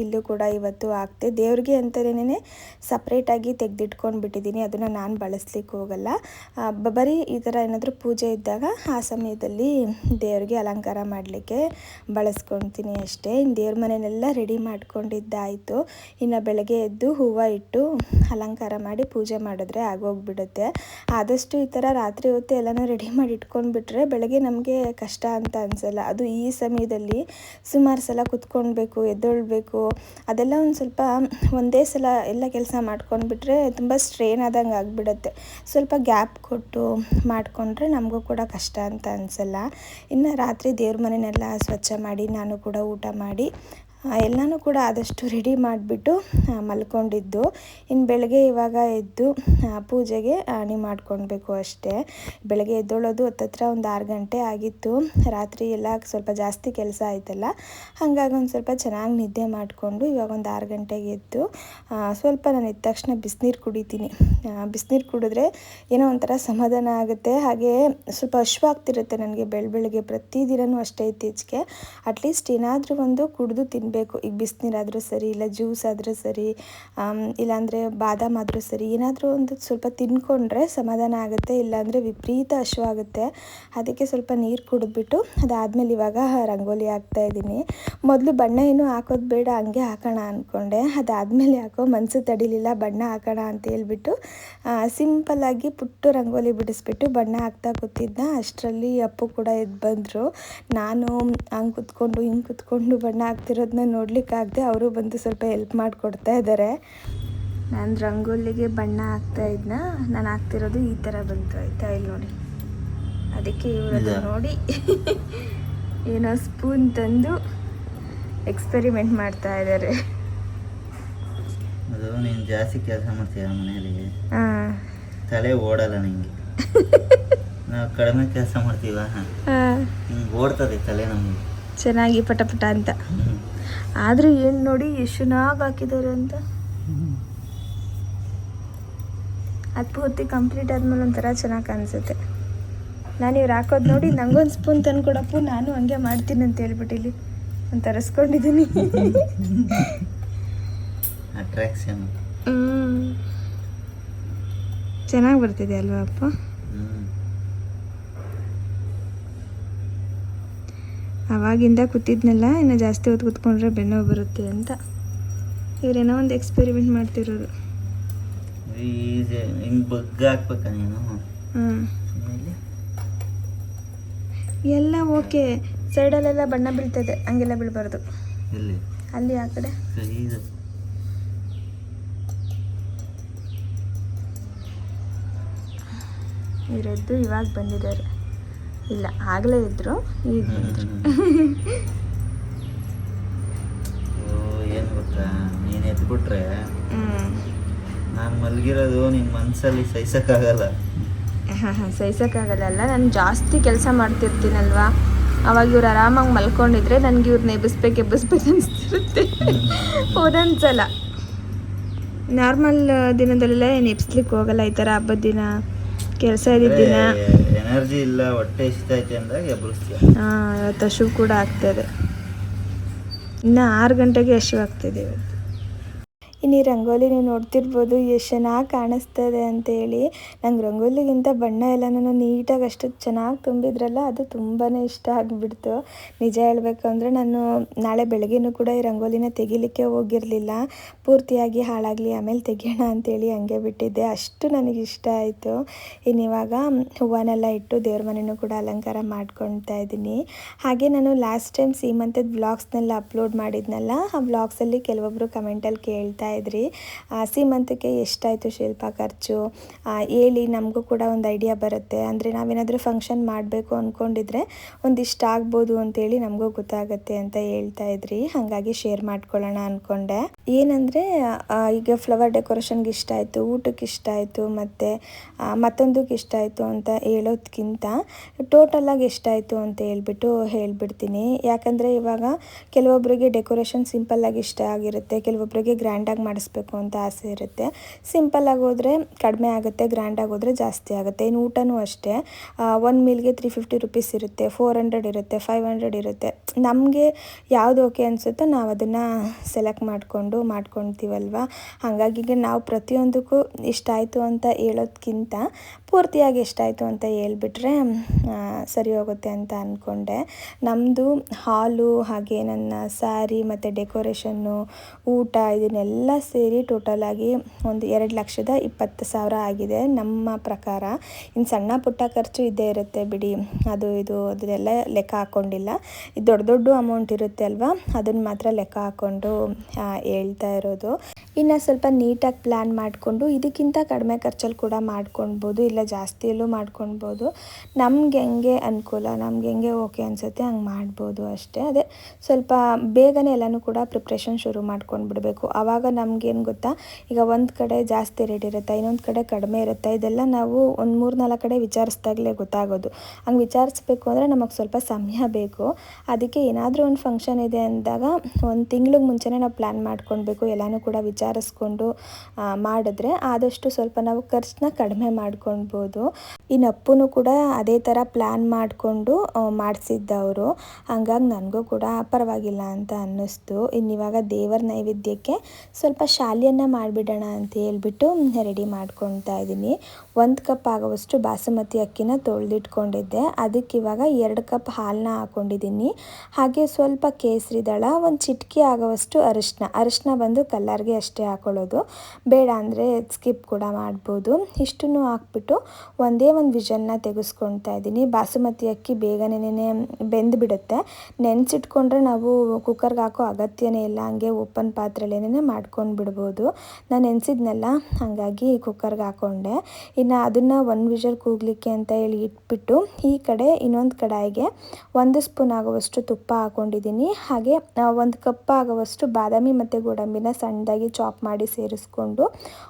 [SPEAKER 1] ಇಲ್ಲೂ ಕೂಡ ಇವತ್ತು ಹಾಕ್ತೆ. ದೇವ್ರಿಗೆ ಅಂತಲೇ ಸಪ್ರೇಟಾಗಿ ತೆಗೆದಿಟ್ಕೊಂಡು ಬಿಟ್ಟಿದ್ದೀನಿ ಅದನ್ನು ನಾನು ಬಳಸ್ಲಿಕ್ಕೆ ಹೋಗಲ್ಲ. ಬರೀ ಈ ಥರ ಏನಾದರೂ ಪೂಜೆ ಇದ್ದಾಗ ಆ ಸಮಯದಲ್ಲಿ ದೇವ್ರಿಗೆ ಅಲಂಕಾರ ಮಾಡಲಿಕ್ಕೆ ಬಳಸ್ಕೊತೀನಿ ಅಷ್ಟೇ. ಇನ್ನು ದೇವ್ರ ಮನೆಯನ್ನೆಲ್ಲ ರೆಡಿ ಮಾಡ್ಕೊಂಡಿದ್ದಾಯಿತು. ಇನ್ನು ಬೆಳಗ್ಗೆ ಎದ್ದು ಹೂವು ಇಟ್ಟು ಅಲಂಕಾರ ಮಾಡಿ ಪೂಜೆ ಮಾಡಿದ್ರೆ ಆಗೋಗ್ಬಿಡುತ್ತೆ. ಆದಷ್ಟು ಈ ಥರ ರಾತ್ರಿ ಹೊತ್ತು ಎಲ್ಲನೂ ರೆಡಿ ಮಾಡಿ ಇಟ್ಕೊಂಡ್ಬಿಟ್ರೆ ಬೆಳಗ್ಗೆ ನಮಗೆ ಕಷ್ಟ ಅಂತ ಅನಿಸಲ್ಲ. ಅದು ಈ ಸಮಯದಲ್ಲಿ ಸುಮಾರು ಸಲ ಕುತ್ಕೊಳ್ಬೇಕು, ಎದ್ದೊಳ್ಬೇಕು. ಅದೆಲ್ಲ ಒಂದು ಸ್ವಲ್ಪ ಒಂದೇ ಸಲ ಎಲ್ಲ ಕೆಲಸ ಮಾಡ್ಕೊಂಡ್ಬಿಟ್ರೆ ತುಂಬ ಸ್ಟ್ರೇನ್ ಆದಂಗೆ ಆಗಿಬಿಡುತ್ತೆ. ಸ್ವಲ್ಪ ಗ್ಯಾಪ್ ಕೊಟ್ಟು ಮಾಡಿಕೊಂಡ್ರೆ ನಮಗೂ ಕೂಡ ಕಷ್ಟ ಅಂತ ಅನಿಸಲ್ಲ. ಇನ್ನು ರಾತ್ರಿ ದೇವ್ರ ಮನೆಯನ್ನೆಲ್ಲ ಸ್ವಚ್ಛ ಮಾಡಿ, ನಾನು ಕೂಡ ಊಟ ಮಾಡಿ ಎಲ್ಲನೂ ಕೂಡ ಆದಷ್ಟು ರೆಡಿ ಮಾಡಿಬಿಟ್ಟು ಮಲ್ಕೊಂಡಿದ್ದು. ಇನ್ನು ಬೆಳಗ್ಗೆ ಇವಾಗ ಎದ್ದು ಪೂಜೆಗೆ ಅಣಿ ಮಾಡ್ಕೊಳ್ಬೇಕು ಅಷ್ಟೇ. ಬೆಳಗ್ಗೆ ಎದ್ದೊಳೋದು ಹತ್ತತ್ರ ಒಂದು ಆರು ಗಂಟೆ ಆಗಿತ್ತು. ರಾತ್ರಿ ಎಲ್ಲ ಸ್ವಲ್ಪ ಜಾಸ್ತಿ ಕೆಲಸ ಆಯ್ತಲ್ಲ. ಹಾಗಾಗಿ ಒಂದು ಸ್ವಲ್ಪ ಚೆನ್ನಾಗಿ ನಿದ್ದೆ ಮಾಡಿಕೊಂಡು ಇವಾಗ ಒಂದು ಆರು ಗಂಟೆಗೆ ಎದ್ದು ಸ್ವಲ್ಪ ನಾನು ಎದ್ದ ತಕ್ಷಣ ಬಿಸಿನೀರು ಕುಡಿತೀನಿ. ಬಿಸಿನೀರು ಕುಡಿದ್ರೆ ಏನೋ ಒಂಥರ ಸಮಾಧಾನ ಆಗುತ್ತೆ. ಹಾಗೆ ಸ್ವಲ್ಪ ಹಶ್ವಾಗ್ತಿರುತ್ತೆ ನನಗೆ ಬೆಳ, ಬೆಳಗ್ಗೆ ಪ್ರತಿದಿನವೂ ಅಷ್ಟೇ ಇತ್ತೀಚೆಗೆ. ಅಟ್ಲೀಸ್ಟ್ ಏನಾದರೂ ಒಂದು ಕುಡಿದು ತಿನ್ನಬೇಕು ಈಗ ಬಿಸಿನೀರಾದರೂ ಸರಿ, ಇಲ್ಲ ಜ್ಯೂಸ್ ಆದರೂ ಸರಿ ಇಲ್ಲಾಂದರೆ ಬಾದಾಮ್ ಆದರೂ ಸರಿ, ಏನಾದರೂ ಒಂದು ಸ್ವಲ್ಪ ತಿನ್ಕೊಂಡ್ರೆ ಸಮಾಧಾನ ಆಗುತ್ತೆ, ಇಲ್ಲಾಂದರೆ ವಿಪರೀತ ಹಶ್ವಾಗುತ್ತೆ ಅದಕ್ಕೆ ಸ್ವಲ್ಪ ನೀರು ಕುಡಿದ್ಬಿಟ್ಟು ಅದಾದಮೇಲೆ ಇವಾಗ ರಂಗೋಲಿ ಹಾಕ್ತಾ ಇದ್ದೀನಿ. ಮೊದಲು ಬಣ್ಣ ಏನು ಹಾಕೋದು ಬೇಡ, ಹಂಗೆ ಹಾಕೋಣ ಅಂದ್ಕೊಂಡೆ ಅದಾದಮೇಲೆ ಯಾಕೋ ಮನಸ್ಸು ತಡಿಲಿಲ್ಲ, ಬಣ್ಣ ಹಾಕೋಣ ಅಂತ ಹೇಳ್ಬಿಟ್ಟು ಸಿಂಪಲ್ಲಾಗಿ ಪುಟ್ಟು ರಂಗೋಲಿ ಬಿಡಿಸ್ಬಿಟ್ಟು ಬಣ್ಣ ಹಾಕ್ತಾ ಕೂತಿದ್ದ ಅಷ್ಟರಲ್ಲಿ ಅಪ್ಪು ಕೂಡ ಎದ್ದು ಬಂದರು. ನಾನು ಹಂಗೆ ಕುತ್ಕೊಂಡು, ಹಿಂಗೆ ಕುತ್ಕೊಂಡು ಬಣ್ಣ ಹಾಕ್ತಿರೋದನ್ನ ನೋಡ್ಲಿಕ್ಕಾಗದೆ ಅವರು ಬಂದು ಸ್ವಲ್ಪ ಹೆಲ್ಪ್ ಮಾಡಿಕೊಡ್ತಾ ಇದ್ದಾರೆ.
[SPEAKER 5] ನಾನು ರಂಗೋಲಿಗೆ ಬಣ್ಣ ಹಾಕ್ತಾ ಇದ್ನ. ನಾನು ಹಾಕ್ತಿರೋದು ಈ ಥರ ಬಂತು ಆಯ್ತಾ ಇಲ್ಲಿ ನೋಡಿ. ಅದಕ್ಕೆ ಇವರು ನೋಡಿ. <laughs> ಏನೋ ಸ್ಪೂನ್ ತಂದು ಎಕ್ಸ್ಪೆರಿಮೆಂಟ್ ಮಾಡ್ತಾ ಇದ್ದಾರೆ
[SPEAKER 2] ಅದು ನೀನು ಜಾಸ್ತಿ ಕೆಲಸ ಮಾಡ್ತೀಯ ಮನೆಯಲ್ಲಿ?
[SPEAKER 5] ಹಾಂ.
[SPEAKER 2] ತಲೆ ಓಡಲ್ಲ ನಿಂಗೆ. <laughs> ನಾವು ಕಡಿಮೆ ಕೆಲಸ ಮಾಡ್ತೀವ? ಹಿಂಗೆ ಓಡ್ತದೆ ತಲೆ ನಮಗೆ.
[SPEAKER 5] ಚೆನ್ನಾಗಿ ಪಟ ಪಟ ಅಂತ. ಆದರೂ ಏನು ನೋಡಿ ಎಷ್ಟು ಚೆನ್ನಾಗಿ ಹಾಕಿದ್ದಾರೆ ಅಂತ. ಅದು ಪೂರ್ತಿ ಕಂಪ್ಲೀಟ್ ಆದ್ಮೇಲೆ ಒಂಥರ ಚೆನ್ನಾಗಿ ಕಾಣಿಸುತ್ತೆ. ನಾನು ಇವ್ರು ಹಾಕೋದು ನೋಡಿ ನಂಗೊಂದು ಸ್ಪೂನ್ ತಂದು ಕೊಡಪ್ಪು ನಾನು ಹಂಗೆ ಮಾಡ್ತೀನಿ ಅಂತ ಹೇಳ್ಬಿಟ್ಟು ಇಲ್ಲಿ ಅಂತ ತರಿಸ್ಕೊಂಡಿದ್ದೀನಿ
[SPEAKER 2] ಅಟ್ರಾಕ್ಷನ್
[SPEAKER 5] ಚೆನ್ನಾಗಿ ಬರ್ತಿದೆ ಅಲ್ವಾ ಅಪ್ಪ?
[SPEAKER 2] ಹ್ಞೂ
[SPEAKER 5] ಅವಾಗಿಂದ ಕೂತಿದ್ನಲ್ಲ ಇನ್ನು ಜಾಸ್ತಿ ಹೊತ್ತು ಕೂತ್ಕೊಂಡ್ರೆ ಬೆನ್ನೋ ಬರುತ್ತೆ ಅಂತ. ಇವ್ರೇನೋ ಒಂದು ಎಕ್ಸ್ಪೆರಿಮೆಂಟ್ ಮಾಡ್ತಿರೋರು. ಎಲ್ಲ ಓಕೆ ಸೈಡಲ್ಲೆಲ್ಲ ಬಣ್ಣ ಬೀಳ್ತದೆ ಹಂಗೆಲ್ಲ ಬೀಳಬಾರ್ದು. ಅಲ್ಲಿ ಆ ಕಡೆ. ಇರೋದು ಇವಾಗ ಬಂದಿದ್ದಾರೆ. ಇಲ್ಲ ಆಗಲೇ ಇದ್ರು ಈಗ
[SPEAKER 2] ಏನು ಗೊತ್ತಾ? ನೀನು ಎದ್ಬಿಟ್ರೆ
[SPEAKER 5] ಹ್ಮ್.
[SPEAKER 2] ನಾನು ಮಲಗಿರೋದು ನಿನ್ನ ಮನಸ್ಸಲ್ಲಿ ಸಹಿಸೋಕ್ಕಾಗಲ್ಲ.
[SPEAKER 5] ಸಹಿಸೋಕ್ಕಾಗಲ್ಲ. ನಾನು ಜಾಸ್ತಿ ಕೆಲಸ ಮಾಡ್ತಿರ್ತೀನಲ್ವಾ? ಅವಾಗ ಇವ್ರು ಆರಾಮಾಗಿ ಮಲ್ಕೊಂಡಿದ್ರೆ ನನಗೆ ಇವ್ರನ್ನ ಎಬ್ಬಿಸ್ಬೇಕು ಎಬ್ಬಿಸ್ಬೇಕು ಅನಿಸ್ತಿರುತ್ತೆ. ಒಂದೊಂದ್ಸಲ. ನಾರ್ಮಲ್ ದಿನದಲ್ಲೆಲ್ಲ ಏನು ಎಬ್ಸ್ಲಿಕ್ಕೆ ಹೋಗಲ್ಲ ಈ ಥರ ಹಬ್ಬದ ದಿನ. ಕೆಲಸ ಇದ್ದಿದ್ದ ದಿನ.
[SPEAKER 2] ಎನರ್ಜಿ ಇಲ್ಲ, ಹೊಟ್ಟೆ ಇಷ್ಟೈತೆ ಅಂದಾಗ ಎಬ್ಬರಿಸ್ತೀಯ
[SPEAKER 5] ಹಾಂ, ಇವತ್ತು ಹಶು ಕೂಡ ಆಗ್ತದೆ ಇನ್ನು ಆರು ಗಂಟೆಗೆ ಹಶು ಆಗ್ತಿದೆ ಇವತ್ತು.
[SPEAKER 1] ಇನ್ನು ಈ ರಂಗೋಲಿ ನೀವು ನೋಡ್ತಿರ್ಬೋದು, ಎಷ್ಟು ಚೆನ್ನಾಗಿ ಕಾಣಿಸ್ತದೆ ಅಂತೇಳಿ. ನಂಗೆ ರಂಗೋಲಿಗಿಂತ ಬಣ್ಣ ಎಲ್ಲನೂ ನೀಟಾಗಿ ಅಷ್ಟು ಚೆನ್ನಾಗಿ ತುಂಬಿದ್ರಲ್ಲ, ಅದು ತುಂಬಾ ಇಷ್ಟ ಆಗಿಬಿಡ್ತು. ನಿಜ ಹೇಳಬೇಕು ಅಂದರೆ ನಾನು ನಾಳೆ ಬೆಳಗ್ಗೆನೂ ಕೂಡ ಈ ರಂಗೋಲಿನ ತೆಗಿಲಿಕ್ಕೆ ಹೋಗಿರಲಿಲ್ಲ. ಪೂರ್ತಿಯಾಗಿ ಹಾಳಾಗಲಿ, ಆಮೇಲೆ ತೆಗಿಯೋಣ ಅಂತೇಳಿ ಹಂಗೆ ಬಿಟ್ಟಿದ್ದೆ. ಅಷ್ಟು ನನಗೆ ಇಷ್ಟ ಆಯಿತು. ಇವಾಗ ಹೂವನ್ನೆಲ್ಲ ಇಟ್ಟು ದೇವ್ರ ಮನೆಯೂ ಕೂಡ ಅಲಂಕಾರ ಮಾಡ್ಕೊಳ್ತಾ ಇದ್ದೀನಿ. ಹಾಗೆ ನಾನು ಲಾಸ್ಟ್ ಟೈಮ್ ಸೀಮಂತದ ವ್ಲಾಗ್ಸ್ನೆಲ್ಲ ಅಪ್ಲೋಡ್ ಮಾಡಿದ್ನಲ್ಲ, ಆ ವ್ಲಾಗ್ಸಲ್ಲಿ ಕೆಲವೊಬ್ಬರು ಕಮೆಂಟಲ್ಲಿ ಕೇಳ್ತಾ ಇದ್ರಿ. ಸೀಮಂತಕ್ಕೆ ಎಷ್ಟಾಯಿತು ಶಿಲ್ಪ ಖರ್ಚು? ಹೇಳಿ, ನಮಗೂ ಕೂಡ ಒಂದು ಐಡಿಯಾ ಬರುತ್ತೆ. ಅಂದರೆ ನಾವೇನಾದರೂ ಫಂಕ್ಷನ್ ಮಾಡಬೇಕು ಅಂದ್ಕೊಂಡಿದ್ರೆ ಒಂದಿಷ್ಟು ಆಗ್ಬೋದು ಅಂತೇಳಿ ನಮಗೂ ಗೊತ್ತಾಗುತ್ತೆ ಅಂತ ಹೇಳ್ತಾ ಇದ್ರಿ. ಹಾಗಾಗಿ ಶೇರ್ ಮಾಡ್ಕೊಳ್ಳೋಣ ಅಂದ್ಕೊಂಡೆ ಏನಂದರೆ ಈಗ ಫ್ಲವರ್ ಡೆಕೋರೇಷನ್ಗೆ ಇಷ್ಟ ಆಯಿತು, ಊಟಕ್ಕೆ ಇಷ್ಟ ಆಯಿತು, ಮತ್ತು ಮತ್ತೊಂದಕ್ಕೆ ಇಷ್ಟ ಆಯಿತು ಅಂತ ಹೇಳೋದ್ಕಿಂತ ಟೋಟಲಾಗಿ ಎಷ್ಟಾಯಿತು ಅಂತ ಹೇಳ್ಬಿಟ್ಟು ಹೇಳ್ಬಿಡ್ತೀನಿ. ಯಾಕಂದರೆ ಇವಾಗ ಕೆಲವೊಬ್ಬರಿಗೆ ಡೆಕೋರೇಷನ್ ಸಿಂಪಲ್ಲಾಗಿ ಇಷ್ಟ ಆಗಿರುತ್ತೆ ಕೆಲವೊಬ್ಬರಿಗೆ ಗ್ರ್ಯಾಂಡಾಗಿ ಮಾಡಿಸ್ಬೇಕು ಅಂತ ಆಸೆ ಇರುತ್ತೆ. ಸಿಂಪಲ್ಲಾಗಿ ಹೋದರೆ ಕಡಿಮೆ ಆಗುತ್ತೆ ಗ್ರ್ಯಾಂಡಾಗಿ ಹೋದರೆ ಜಾಸ್ತಿ ಆಗುತ್ತೆ. ಇನ್ನು ಊಟನೂ ಅಷ್ಟೇ. ಒಂದು ಮೀಲ್ಗೆ ತ್ರೀ ಫಿಫ್ಟಿ ರುಪೀಸ್ ಇರುತ್ತೆ ಫೋರ್ ಹಂಡ್ರೆಡ್ ಇರುತ್ತೆ ಫೈವ್ ಹಂಡ್ರೆಡ್ ಇರುತ್ತೆ. ನಮಗೆ ಯಾವುದು ಓಕೆ ಅನಿಸುತ್ತೋ ನಾವು ಅದನ್ನು ಸೆಲೆಕ್ಟ್ ಮಾಡಿಕೊಂಡು ಮಾಡ್ಕೊಳ್ತೀವಲ್ವ? ಹಾಗಾಗಿ ಈಗ ನಾವು ಪ್ರತಿಯೊಂದಕ್ಕೂ ಇಷ್ಟ ಆಯಿತು ಅಂತ ಹೇಳೋದ್ಕಿಂತ ಪೂರ್ತಿಯಾಗಿ ಎಷ್ಟಾಯಿತು ಅಂತ ಹೇಳ್ಬಿಟ್ರೆ ಸರಿ ಹೋಗುತ್ತೆ ಅಂತ ಅಂದ್ಕೊಂಡೆ ನಮ್ಮದು ಹಾಲು ಹಾಗೆ ನನ್ನ ಸ್ಯಾರಿ ಮತ್ತು ಡೆಕೋರೇಷನ್ನು ಊಟ ಇದನ್ನೆಲ್ಲ ಸೇರಿ ಟೋಟಲಾಗಿ ಒಂದು ಎರಡು ಲಕ್ಷದ ಇಪ್ಪತ್ತು ಸಾವಿರ ಆಗಿದೆ ನಮ್ಮ ಪ್ರಕಾರ. ಇನ್ನು ಸಣ್ಣ ಪುಟ್ಟ ಖರ್ಚು ಇದ್ದೇ ಇರುತ್ತೆ ಬಿಡಿ. ಅದು ಇದು ಅದನ್ನೆಲ್ಲ ಲೆಕ್ಕ ಹಾಕ್ಕೊಂಡಿಲ್ಲ ಇದು ದೊಡ್ಡ ದೊಡ್ಡ ಅಮೌಂಟ್ ಇರುತ್ತೆ ಅಲ್ವಾ? ಅದನ್ನು ಮಾತ್ರ ಲೆಕ್ಕ ಹಾಕ್ಕೊಂಡು ಹೇಳ್ತಾ ಇರೋದು. ಇನ್ನು ಸ್ವಲ್ಪ ನೀಟಾಗಿ ಪ್ಲ್ಯಾನ್ ಮಾಡಿಕೊಂಡು ಇದಕ್ಕಿಂತ ಕಡಿಮೆ ಖರ್ಚಲ್ಲಿ ಕೂಡ ಮಾಡ್ಕೊಳ್ಬೋದು. ಇಲ್ಲ ಜಾಸ್ತಿಯಲ್ಲೂ ಮಾಡ್ಕೊಳ್ಬೋದು. ನಮ್ಗೆ ಹೆಂಗೆ ಅನುಕೂಲ, ನಮ್ಗೆ ಹೆಂಗೆ ಓಕೆ ಅನಿಸುತ್ತೆ ಹಂಗೆ ಮಾಡ್ಬೋದು ಅಷ್ಟೇ. ಅದೇ ಸ್ವಲ್ಪ ಬೇಗನೆ ಎಲ್ಲನೂ ಕೂಡ ಪ್ರಿಪ್ರೇಷನ್ ಶುರು ಮಾಡ್ಕೊಂಡು ಬಿಡಬೇಕು ಆವಾಗ ನಮಗೇನು ಗೊತ್ತಾ? ಈಗ ಒಂದು ಕಡೆ ಜಾಸ್ತಿ ರೇಟ್ ಇರುತ್ತೆ, ಇನ್ನೊಂದು ಕಡೆ ಕಡಿಮೆ ಇರುತ್ತೆ. ಇದೆಲ್ಲ ನಾವು ಒಂದು ಮೂರು ನಾಲ್ಕು ಕಡೆ ವಿಚಾರಿಸ್ದಾಗಲೇ ಗೊತ್ತಾಗೋದು. ಹಂಗೆ ವಿಚಾರಿಸ್ಬೇಕು ಅಂದರೆ ನಮಗೆ ಸ್ವಲ್ಪ ಸಮಯ ಬೇಕು. ಅದಕ್ಕೆ ಏನಾದರೂ ಒಂದು ಫಂಕ್ಷನ್ ಇದೆ ಅಂದಾಗ ಒಂದು ತಿಂಗ್ಳಿಗೆ ಮುಂಚೆನೇ ನಾವು ಪ್ಲ್ಯಾನ್ ಮಾಡ್ಕೊಳ್ಬೇಕು, ಎಲ್ಲನೂ ಕೂಡ ವಿಚಾರಿಸ್ಕೊಂಡು ಮಾಡಿದ್ರೆ ಆದಷ್ಟು ಸ್ವಲ್ಪ ನಾವು ಖರ್ಚನ್ನ ಕಡಿಮೆ ಮಾಡ್ಕೊಳ್ಬೋದು ಇನ್ನು ಕೂಡ ಅದೇ ಥರ ಪ್ಲ್ಯಾನ್ ಮಾಡಿಕೊಂಡು ಮಾಡಿಸಿದ್ದವರು. ಹಂಗಾಗಿ ನನಗೂ ಕೂಡ ಪರವಾಗಿಲ್ಲ ಅಂತ ಅನ್ನಿಸ್ತು. ಇನ್ನು ಇವಾಗ ದೇವರ ನೈವೇದ್ಯಕ್ಕೆ ಸ್ವಲ್ಪ ಶಾಲೆಯನ್ನು ಮಾಡಿಬಿಡೋಣ ಅಂತ ಹೇಳ್ಬಿಟ್ಟು, ರೆಡಿ ಮಾಡ್ಕೊತಾ ಇದ್ದೀನಿ. ಒಂದು ಕಪ್ ಆಗುವಷ್ಟು ಬಾಸುಮತಿ ಅಕ್ಕಿನ ತೊಳೆದಿಟ್ಕೊಂಡಿದ್ದೆ. ಅದಕ್ಕೆ ಇವಾಗ ಎರಡು ಕಪ್ ಹಾಲನ್ನ ಹಾಕ್ಕೊಂಡಿದ್ದೀನಿ ಹಾಗೆ ಸ್ವಲ್ಪ ಕೇಸರಿ ದಳ, ಒಂದು ಚಿಟಕಿ ಆಗುವಷ್ಟು ಅರಿಶಿನ ಅರಿಶಿನ ಬಂದು ಕಲ್ಲರ್ಗೆ ಅಷ್ಟೇ ಹಾಕೊಳ್ಳೋದು. ಬೇಡ ಅಂದರೆ ಸ್ಕಿಪ್ ಕೂಡ ಮಾಡ್ಬೋದು. ಇಷ್ಟನ್ನು ಹಾಕ್ಬಿಟ್ಟು ಒಂದೇ ಒಂದು ವಿಷನ್ನ ತೆಗೆಸ್ಕೊಳ್ತಾ ಇದ್ದೀನಿ. ಬಾಸುಮತಿ ಅಕ್ಕಿ ಬೇಗನೆ ಬೆಂದುಬಿಡುತ್ತೆ. ನೆನೆಸಿಟ್ಕೊಂಡ್ರೆ ನಾವು ಕುಕ್ಕರ್ಗೆ ಹಾಕೋ ಅಗತ್ಯನೇ ಇಲ್ಲ. ಹಂಗೆ ಓಪನ್ ಪಾತ್ರೆಲೇನೆ ಮಾಡ್ಕೊಂಡು ಬಿಡ್ಬೋದು ನಾನು ನೆನೆಸಿದ್ನಲ್ಲ, ಹಾಗಾಗಿ ಕುಕ್ಕರ್ಗೆ ಹಾಕ್ಕೊಂಡೆ ಇನ್ನು ಅದನ್ನು ಒನ್ ವಿಷಲ್ ಕೂಗಲಿಕ್ಕೆ ಅಂತ ಹೇಳಿ ಇಟ್ಬಿಟ್ಟು ಈ ಕಡೆ ಇನ್ನೊಂದು ಕಡಾಯಿಗೆ ಒಂದು ಸ್ಪೂನ್ ಆಗುವಷ್ಟು ತುಪ್ಪ ಹಾಕ್ಕೊಂಡಿದ್ದೀನಿ ಹಾಗೆ ಒಂದು ಕಪ್ ಆಗುವಷ್ಟು ಬಾದಾಮಿ ಮತ್ತು ಗೋಡಂಬಿನ ಸಣ್ಣದಾಗಿ ಚಾಪ್ ಮಾಡಿ ಸೇರಿಸ್ಕೊಂಡು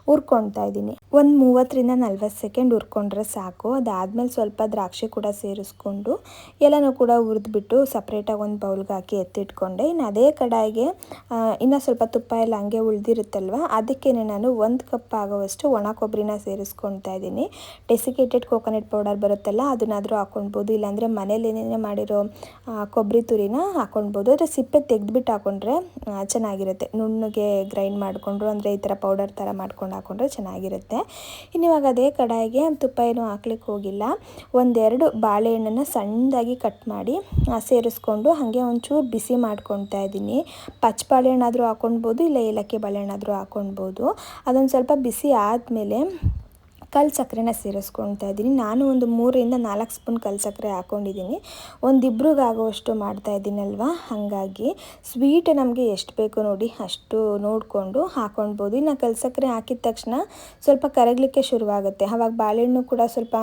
[SPEAKER 1] ಹುರ್ಕೊಳ್ತಾ ಇದ್ದೀನಿ. ಒಂದು ಮೂವತ್ತರಿಂದ ನಲ್ವತ್ತು ಸೆಕೆಂಡ್ ಹುರ್ಕೊಂಡ್ರೆ ಸಾಕು. ಅದಾದಮೇಲೆ ಸ್ವಲ್ಪ ದ್ರಾಕ್ಷಿ ಕೂಡ ಸೇರಿಸ್ಕೊಂಡು ಎಲ್ಲನೂ ಕೂಡ ಹುರಿದ್ಬಿಟ್ಟು ಸಪ್ರೇಟಾಗಿ ಒಂದು ಬೌಲ್ಗೆ ಹಾಕಿ ಎತ್ತಿಟ್ಕೊಂಡೆ. ಇನ್ನು ಅದೇ ಕಡಾಯಿಗೆ ಇನ್ನು ಸ್ವಲ್ಪ ತುಪ್ಪ ಎಲ್ಲ ಹಂಗೆ ಉಳಿದಿರುತ್ತಲ್ವ ಅದಕ್ಕೇ ನಾನು ಒಂದು ಕಪ್ ಆಗುವಷ್ಟು ಒಣ ಕೊಬ್ಬರಿನ ಸೇರಿಸ್ಕೊಳ್ತಾ ಡೆಸಿಕೇಟೆಡ್ ಕೋಕೋನಟ್ ಪೌಡರ್ ಬರುತ್ತಲ್ಲ, ಅದನ್ನಾದರೂ ಹಾಕೊಳ್ಬೋದು. ಇಲ್ಲಾಂದರೆ ಮನೇಲಿ ಮಾಡಿರೋ ಕೊಬ್ಬರಿ ತುರಿನ ಹಾಕ್ಕೊಳ್ಬೋದು ಆದರೆ ಸಿಪ್ಪೆ ತೆಗೆದ್ಬಿಟ್ಟು ಹಾಕೊಂಡ್ರೆ ಚೆನ್ನಾಗಿರುತ್ತೆ. ನುಣ್ಣಗೆ ಗ್ರೈಂಡ್ ಮಾಡಿಕೊಂಡ್ರು, ಅಂದರೆ ಈ ಥರ ಪೌಡರ್ ಥರ ಮಾಡ್ಕೊಂಡು ಹಾಕೊಂಡ್ರೆ ಚೆನ್ನಾಗಿರುತ್ತೆ. ಇನ್ನು ಇವಾಗ ಅದೇ ಕಡಾಯಿಗೆ ತುಪ್ಪ ಏನು ಹಾಕ್ಲಿಕ್ಕೆ ಹೋಗಿಲ್ಲ. ಒಂದೆರಡು ಬಾಳೆಹಣ್ಣನ್ನು ಸಣ್ಣದಾಗಿ ಕಟ್ ಮಾಡಿ ಸೇರಿಸ್ಕೊಂಡು ಹಾಗೆ ಒಂಚೂರು ಬಿಸಿ ಮಾಡ್ಕೊತಾ ಇದ್ದೀನಿ. ಪಚ್ಚ ಬಾಳೆಹಣ್ಣಾದರೂ ಹಾಕೊಳ್ಬೋದು, ಇಲ್ಲ ಏಲಕ್ಕಿ ಬಾಳೆಹಣ್ಣಾದರೂ ಹಾಕೊಳ್ಬೋದು. ಅದೊಂದು ಸ್ವಲ್ಪ ಬಿಸಿ ಆದಮೇಲೆ ಕಲ್ ಸಕ್ಕರೆನ ಸೇರಿಸ್ಕೊಳ್ತಾ ಇದ್ದೀನಿ. ನಾನು ಒಂದು ಮೂರರಿಂದ ನಾಲ್ಕು ಸ್ಪೂನ್ ಕಲ್ ಸಕ್ಕರೆ ಹಾಕ್ಕೊಂಡಿದ್ದೀನಿ ಒಂದಿಬ್ರಿಗೆ ಆಗೋವಷ್ಟು ಮಾಡ್ತಾ ಇದ್ದೀನಲ್ವಾ? ಹಾಗಾಗಿ ಸ್ವೀಟ್ ನಮಗೆ ಎಷ್ಟು ಬೇಕು ನೋಡಿ ಅಷ್ಟು ನೋಡಿಕೊಂಡು ಹಾಕ್ಕೊಳ್ಬೋದು ಇನ್ನು ಕಲ್ ಸಕ್ಕರೆ ಹಾಕಿದ ತಕ್ಷಣ ಸ್ವಲ್ಪ ಕರಗಲಿಕ್ಕೆ ಶುರುವಾಗುತ್ತೆ. ಆವಾಗ ಬಾಳೆಹಣ್ಣು ಕೂಡ ಸ್ವಲ್ಪ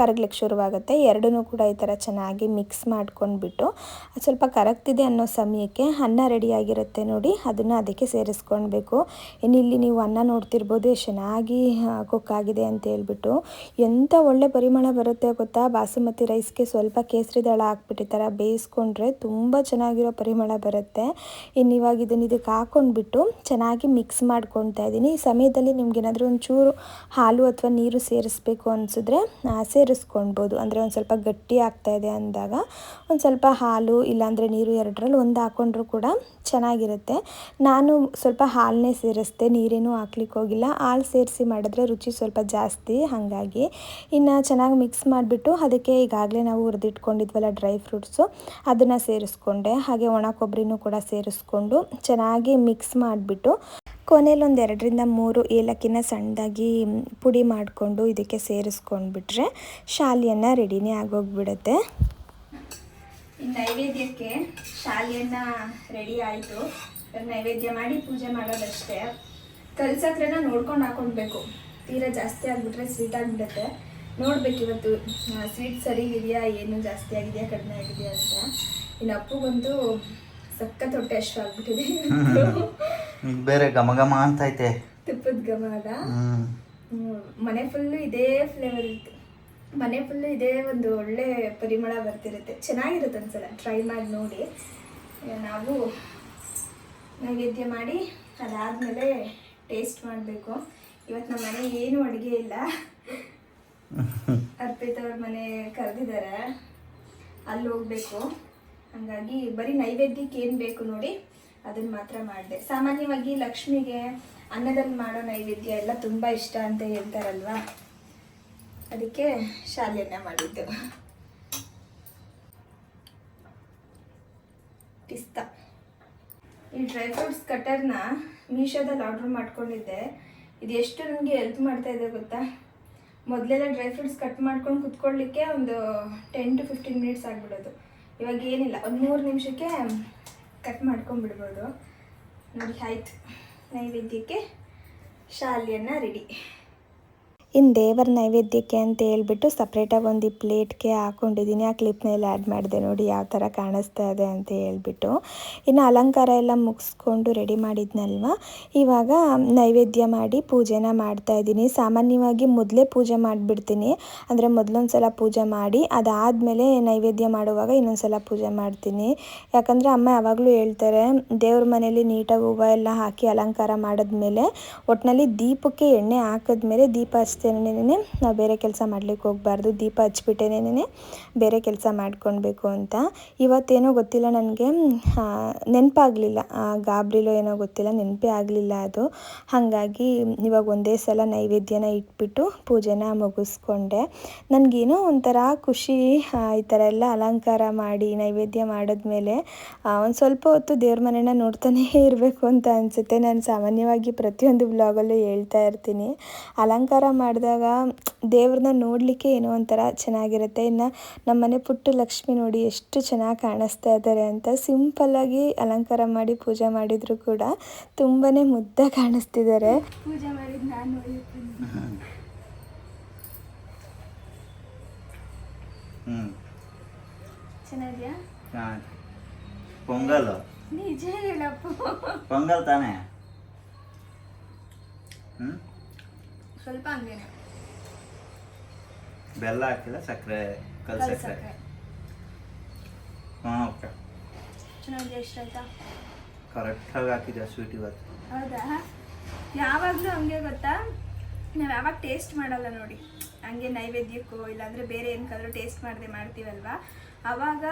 [SPEAKER 1] ಕರಗಲಿಕ್ಕೆ ಶುರುವಾಗುತ್ತೆ. ಎರಡನ್ನೂ ಕೂಡ ಈ ಥರ ಚೆನ್ನಾಗಿ ಮಿಕ್ಸ್ ಮಾಡ್ಕೊಂಡ್ಬಿಟ್ಟು ಸ್ವಲ್ಪ ಕರಗ್ತಿದೆ ಅನ್ನೋ ಸಮಯಕ್ಕೆ ಅನ್ನ ರೆಡಿಯಾಗಿರುತ್ತೆ ನೋಡಿ. ಅದನ್ನು ಅದಕ್ಕೆ ಸೇರಿಸ್ಕೊಳ್ಬೇಕು. ಇನ್ನು ಇಲ್ಲಿ ನೀವು ಅನ್ನ ನೋಡ್ತಿರ್ಬೋದು. ಚೆನ್ನಾಗಿ ಕುಕ್ ಆಗಿದೆ ಅಂತ ಹೇಳ್ಬಿಟ್ಟು ಎಂಥ ಒಳ್ಳೆ ಪರಿಮಳ ಬರುತ್ತೆ ಗೊತ್ತಾ? ಬಾಸುಮತಿ ರೈಸ್ಗೆ ಸ್ವಲ್ಪ ಕೇಸರಿ ದಳ ಹಾಕ್ಬಿಟ್ಟು ಈ ಥರ ಬೇಯಿಸ್ಕೊಂಡ್ರೆ ತುಂಬ ಚೆನ್ನಾಗಿರೋ ಪರಿಮಳ ಬರುತ್ತೆ. ಇನ್ನು ಇವಾಗ ಇದನ್ನು ಇದಕ್ಕೆ ಹಾಕ್ಕೊಂಡ್ಬಿಟ್ಟು ಚೆನ್ನಾಗಿ ಮಿಕ್ಸ್ ಮಾಡ್ಕೊತಾ ಇದ್ದೀನಿ ಈ ಸಮಯದಲ್ಲಿ ನಿಮ್ಗೆ ಏನಾದರೂ ಒಂಚೂರು ಹಾಲು ಅಥವಾ ನೀರು ಸೇರಿಸ್ಬೇಕು ಅನಿಸಿದ್ರೆ ಸೇರಿಸ್ಕೊಳ್ಬೋದು. ಅಂದರೆ ಒಂದು ಸ್ವಲ್ಪ ಗಟ್ಟಿ ಆಗ್ತಾ ಇದೆ ಅಂದಾಗ, ಒಂದು ಸ್ವಲ್ಪ ಹಾಲು ಇಲ್ಲಾಂದರೆ ನೀರು ಎರಡರಲ್ಲಿ ಒಂದು ಹಾಕ್ಕೊಂಡ್ರೂ ಕೂಡ ಚೆನ್ನಾಗಿರುತ್ತೆ. ನಾನು ಸ್ವಲ್ಪ ಹಾಲನ್ನೇ ಸೇರಿಸ್ದೆ, ನೀರೇನೂ ಹಾಕ್ಲಿಕ್ಕೆ ಹೋಗಿಲ್ಲ ಹಾಲು ಸೇರಿಸಿ ಮಾಡಿದ್ರೆ ರುಚಿ ಸ್ವಲ್ಪ ಜಾಸ್ತಿ ಹಾಗಾಗಿ ಇನ್ನು ಚೆನ್ನಾಗಿ ಮಿಕ್ಸ್ ಮಾಡಿಬಿಟ್ಟು ಅದಕ್ಕೆ ಈಗಾಗಲೇ ನಾವು ಹುರಿದಿಟ್ಕೊಂಡಿದ್ವಲ್ಲ ಡ್ರೈ ಫ್ರೂಟ್ಸು ಅದನ್ನು ಸೇರಿಸ್ಕೊಂಡೆ. ಹಾಗೆ ಒಣ ಕೊಬ್ಬರಿನೂ ಕೂಡ ಸೇರಿಸ್ಕೊಂಡು ಚೆನ್ನಾಗಿ ಮಿಕ್ಸ್ ಮಾಡಿಬಿಟ್ಟು ಕೊನೆಯಲ್ಲಿ ಒಂದು ಎರಡರಿಂದ ಮೂರು ಏಲಕ್ಕಿನ ಸಣ್ಣದಾಗಿ ಪುಡಿ ಮಾಡಿಕೊಂಡು ಇದಕ್ಕೆ ಸೇರಿಸ್ಕೊಂಡ್ಬಿಟ್ರೆ ಶಾಲಿಯನ್ನು ರೆಡಿನೇ ಆಗೋಗ್ಬಿಡುತ್ತೆ.
[SPEAKER 5] ನೈವೇದ್ಯಕ್ಕೆ ಶಾಲೆಯನ್ನ ರೆಡಿ ಆಯಿತು. ನೈವೇದ್ಯ ಮಾಡಿ ಪೂಜೆ ಮಾಡೋದಷ್ಟೇ. ಕಲ್ಸತ್ರನ ನೋಡ್ಕೊಂಡು ಹಾಕೊಳ್ಬೇಕು ತೀರಾ ಜಾಸ್ತಿ ಆಗಿಬಿಟ್ರೆ ಸ್ವೀಟ್ ಆಗಿಬಿಡುತ್ತೆ. ನೋಡ್ಬೇಕು ಇವತ್ತು ಸ್ವೀಟ್ ಸರಿ ಇದೆಯಾ ಏನು ಜಾಸ್ತಿ ಆಗಿದೆಯಾ ಕಡಿಮೆ ಆಗಿದೆಯಾ ಅಂತ. ಇನ್ನು ಅಪ್ಪುಗಂತೂ ಸಖತ್ ಹೊಟ್ಟೆ ಅಷ್ಟು ಆಗ್ಬಿಟ್ಟಿದೆ
[SPEAKER 2] ಈಗ ಬೇರೆ ಘಮ ಘಮ ಅಂತೈತೆ
[SPEAKER 5] ತುಪ್ಪದ ಘಮ ಅದ. ಮನೆ ಫುಲ್ಲು ಇದೇ ಫ್ಲೇವರ್ ಇರುತ್ತೆ ಮನೆ ಫುಲ್ಲು ಇದೇ ಒಂದು ಒಳ್ಳೆ ಪರಿಮಳ ಬರ್ತಿರುತ್ತೆ. ಚೆನ್ನಾಗಿರುತ್ತೆ ಒಂದ್ಸಲ ಟ್ರೈ ಮಾಡಿ ನೋಡಿ. ನಾವು ನೈವೇದ್ಯ ಮಾಡಿ ಅದಾದಮೇಲೆ ಟೇಸ್ಟ್ ಮಾಡಬೇಕು. ಇವತ್ತು ನಮ್ಮ ಮನೆ ಏನು ಅಡುಗೆ ಇಲ್ಲ. ಅರ್ಪಿತ್ ಅವ್ರ ಮನೆ ಕರೆದಿದ್ದಾರೆ ಅಲ್ಲಿ ಹೋಗ್ಬೇಕು. ಹಾಗಾಗಿ ಬರೀ ನೈವೇದ್ಯಕ್ಕೆ ಏನು ಬೇಕು ನೋಡಿ ಅದನ್ನ ಮಾತ್ರ ಮಾಡಿದೆ. ಸಾಮಾನ್ಯವಾಗಿ ಲಕ್ಷ್ಮಿಗೆ ಅನ್ನದಲ್ಲಿ ಮಾಡೋ ನೈವೇದ್ಯ ಎಲ್ಲ ತುಂಬ ಇಷ್ಟ ಅಂತ ಹೇಳ್ತಾರಲ್ವಾ? ಅದಕ್ಕೆ ಶಾಲೆಯನ್ನ ಮಾಡಿದ್ದು. ಪಿಸ್ತಾ. ಈ ಡ್ರೈ ಫ್ರೂಟ್ಸ್ ಕಟರ್ನ ಮೀಶೋದಲ್ಲಿ ಆರ್ಡ್ರ್ ಮಾಡ್ಕೊಂಡಿದ್ದೆ. ಇದು ಎಷ್ಟು ನನಗೆ ಹೆಲ್ಪ್ ಮಾಡ್ತಾ ಇದೆ ಗೊತ್ತಾ? ಮೊದಲೆಲ್ಲ ಡ್ರೈ ಫ್ರೂಟ್ಸ್ ಕಟ್ ಮಾಡ್ಕೊಂಡು ಕುತ್ಕೊಳ್ಳಿಕ್ಕೆ ಒಂದು ಟೆನ್ ಟು ಫಿಫ್ಟೀನ್ ಮಿನಿಟ್ಸ್ ಆಗಿಬಿಡೋದು. ಇವಾಗ ಏನಿಲ್ಲ, ಒಂದು ಮೂರು ನಿಮಿಷಕ್ಕೆ ಕಟ್ ಮಾಡ್ಕೊಂಡ್ಬಿಡ್ಬೋದು. ನೋಡಿ ಆಯ್ತು ನೈವೇದ್ಯಕ್ಕೆ ಶಾಲೆಯನ್ನು ರೆಡಿ
[SPEAKER 1] ಇನ್ನು ದೇವರ ನೈವೇದ್ಯಕ್ಕೆ ಅಂತ ಹೇಳ್ಬಿಟ್ಟು ಸಪ್ರೇಟಾಗಿ ಒಂದು ಪ್ಲೇಟ್ಗೆ ಹಾಕ್ಕೊಂಡಿದ್ದೀನಿ ಆ ಕ್ಲಿಪ್ನಲ್ಲಿ ಆ್ಯಡ್ ಮಾಡಿದೆ ನೋಡಿ ಯಾವ ಥರ ಕಾಣಿಸ್ತಾ ಇದೆ ಅಂತ ಹೇಳ್ಬಿಟ್ಟು. ಇನ್ನು ಅಲಂಕಾರ ಎಲ್ಲ ಮುಗಿಸ್ಕೊಂಡು ರೆಡಿ ಮಾಡಿದ್ನಲ್ವ? ಇವಾಗ ನೈವೇದ್ಯ ಮಾಡಿ ಪೂಜೆನ ಮಾಡ್ತಾ ಇದ್ದೀನಿ ಸಾಮಾನ್ಯವಾಗಿ ಮೊದಲೇ ಪೂಜೆ ಮಾಡಿಬಿಡ್ತೀನಿ. ಅಂದರೆ ಮೊದಲೊಂದು ಸಲ ಪೂಜೆ ಮಾಡಿ, ಅದಾದಮೇಲೆ ನೈವೇದ್ಯ ಮಾಡುವಾಗ ಇನ್ನೊಂದು ಸಲ ಪೂಜೆ ಮಾಡ್ತೀನಿ. ಯಾಕಂದರೆ ಅಮ್ಮ ಯಾವಾಗಲೂ ಹೇಳ್ತಾರೆ, ದೇವ್ರ ಮನೇಲಿ ನೀಟಾಗಿ ಹೂವು ಎಲ್ಲ ಹಾಕಿ ಅಲಂಕಾರ ಮಾಡಿದ್ಮೇಲೆ ಒಟ್ಟಿನಲ್ಲಿ ದೀಪಕ್ಕೆ ಎಣ್ಣೆ ಹಾಕಿದ್ಮೇಲೆ ದೀಪ ಹಚ್ತೇನೆ ನಾವು ಬೇರೆ ಕೆಲಸ ಮಾಡ್ಲಿಕ್ಕೆ ಹೋಗಬಾರ್ದು. ದೀಪ ಹಚ್ಬಿಟ್ಟೇನೆ ಬೇರೆ ಕೆಲಸ ಮಾಡ್ಕೊಳ್ಬೇಕು ಅಂತ. ಇವತ್ತೇನೋ ಗೊತ್ತಿಲ್ಲ ನನಗೆ. ನೆನಪಾಗಲಿಲ್ಲ. ಗಾಬರಿಲೋ ಏನೋ ಗೊತ್ತಿಲ್ಲ. ನೆನಪೇ ಆಗಲಿಲ್ಲ ಅದು. ಹಾಗಾಗಿ ಇವಾಗ ಒಂದೇ ಸಲ ನೈವೇದ್ಯನ ಇಟ್ಬಿಟ್ಟು ಪೂಜೆನ ಮುಗಿಸ್ಕೊಂಡೆ. ನನಗೇನೋ ಒಂಥರ ಖುಷಿ ಈ ಥರ ಎಲ್ಲ ಅಲಂಕಾರ ಮಾಡಿ, ನೈವೇದ್ಯ ಮಾಡಿದ್ಮೇಲೆ ಒಂದು ಸ್ವಲ್ಪ ಹೊತ್ತು ದೇವ್ರ ಮನೆನ ನೋಡ್ತಾನೇ ಇರಬೇಕು ಅಂತ ಅನಿಸುತ್ತೆ. ನಾನು ಸಾಮಾನ್ಯವಾಗಿ ಪ್ರತಿಯೊಂದು ಬ್ಲಾಗಲ್ಲೂ ಹೇಳ್ತಾ ಇರ್ತೀನಿ. ಅಲಂಕಾರ ಮಾಡಿದಾಗ ದೇವ್ರನ್ನ ನೋಡಲಿಕ್ಕೆ ಏನೋ ಒಂಥರ ಚೆನ್ನಾಗಿರುತ್ತೆ. ಇನ್ನು ನಮ್ಮನೆ ಪುಟ್ಟ ಲಕ್ಷ್ಮಿ ನೋಡಿ ಎಷ್ಟು ಚೆನ್ನಾಗಿ ಕಾಣಿಸ್ತಾ ಇದ್ದಾರೆ ಅಂತ ಸಿಂಪಲ್ಲಾಗಿ ಅಲಂಕಾರ ಮಾಡಿ ಪೂಜೆ ಮಾಡಿದ್ರು ಕೂಡ ತುಂಬಾ ಮುದ್ದ ಕಾಣಿಸ್ತಿದ್ದಾರೆ
[SPEAKER 5] ಪೂಜೆ ಮಾಡಿದ್ದು ನಾನು
[SPEAKER 2] ಹ್ಮ್.
[SPEAKER 5] ಚೆನ್ನಾಗಿದೆಯಾ.
[SPEAKER 2] ಪೊಂಗಲ್.
[SPEAKER 5] ನಿಜ ಹೇಳಪ್ಪ.
[SPEAKER 2] ಪೊಂಗಲ್ ತಾನೇ? ಹ್ಮ್.
[SPEAKER 5] ಸ್ವಲ್ಪ ಹಂಗೇನೆ.
[SPEAKER 2] ಬೆಲ್ಲ ಹಾಕಿಲ್ಲ ಸಕ್ಕರೆ ಕಲ್ ಸಕ್ಕರೆ.
[SPEAKER 5] ಸಕ್ಕರೆ.
[SPEAKER 2] ಹಾಂ ಓಕೆ
[SPEAKER 5] ಚೆನ್ನಾಗಿದೆ ಇಷ್ಟ ಆಯ್ತಾ?
[SPEAKER 2] ಕರೆಕ್ಟಾಗಿ ಹಾಕಿದ್ಯಾ ಸ್ವೀಟ್ ಇವತ್ತು?
[SPEAKER 5] ಹೌದಾ? ಯಾವಾಗಲೂ ಹಂಗೆ ಗೊತ್ತಾ? ನಾವು ಯಾವಾಗ ಟೇಸ್ಟ್ ಮಾಡಲ್ಲ ನೋಡಿ. ಹಂಗೆ ನೈವೇದ್ಯಕ್ಕೋ ಇಲ್ಲಾಂದರೆ ಬೇರೆ ಏನಕ್ಕಾದ್ರೂ ಟೇಸ್ಟ್ ಮಾಡದೆ ಮಾಡ್ತೀವಲ್ವಾ? ಆವಾಗ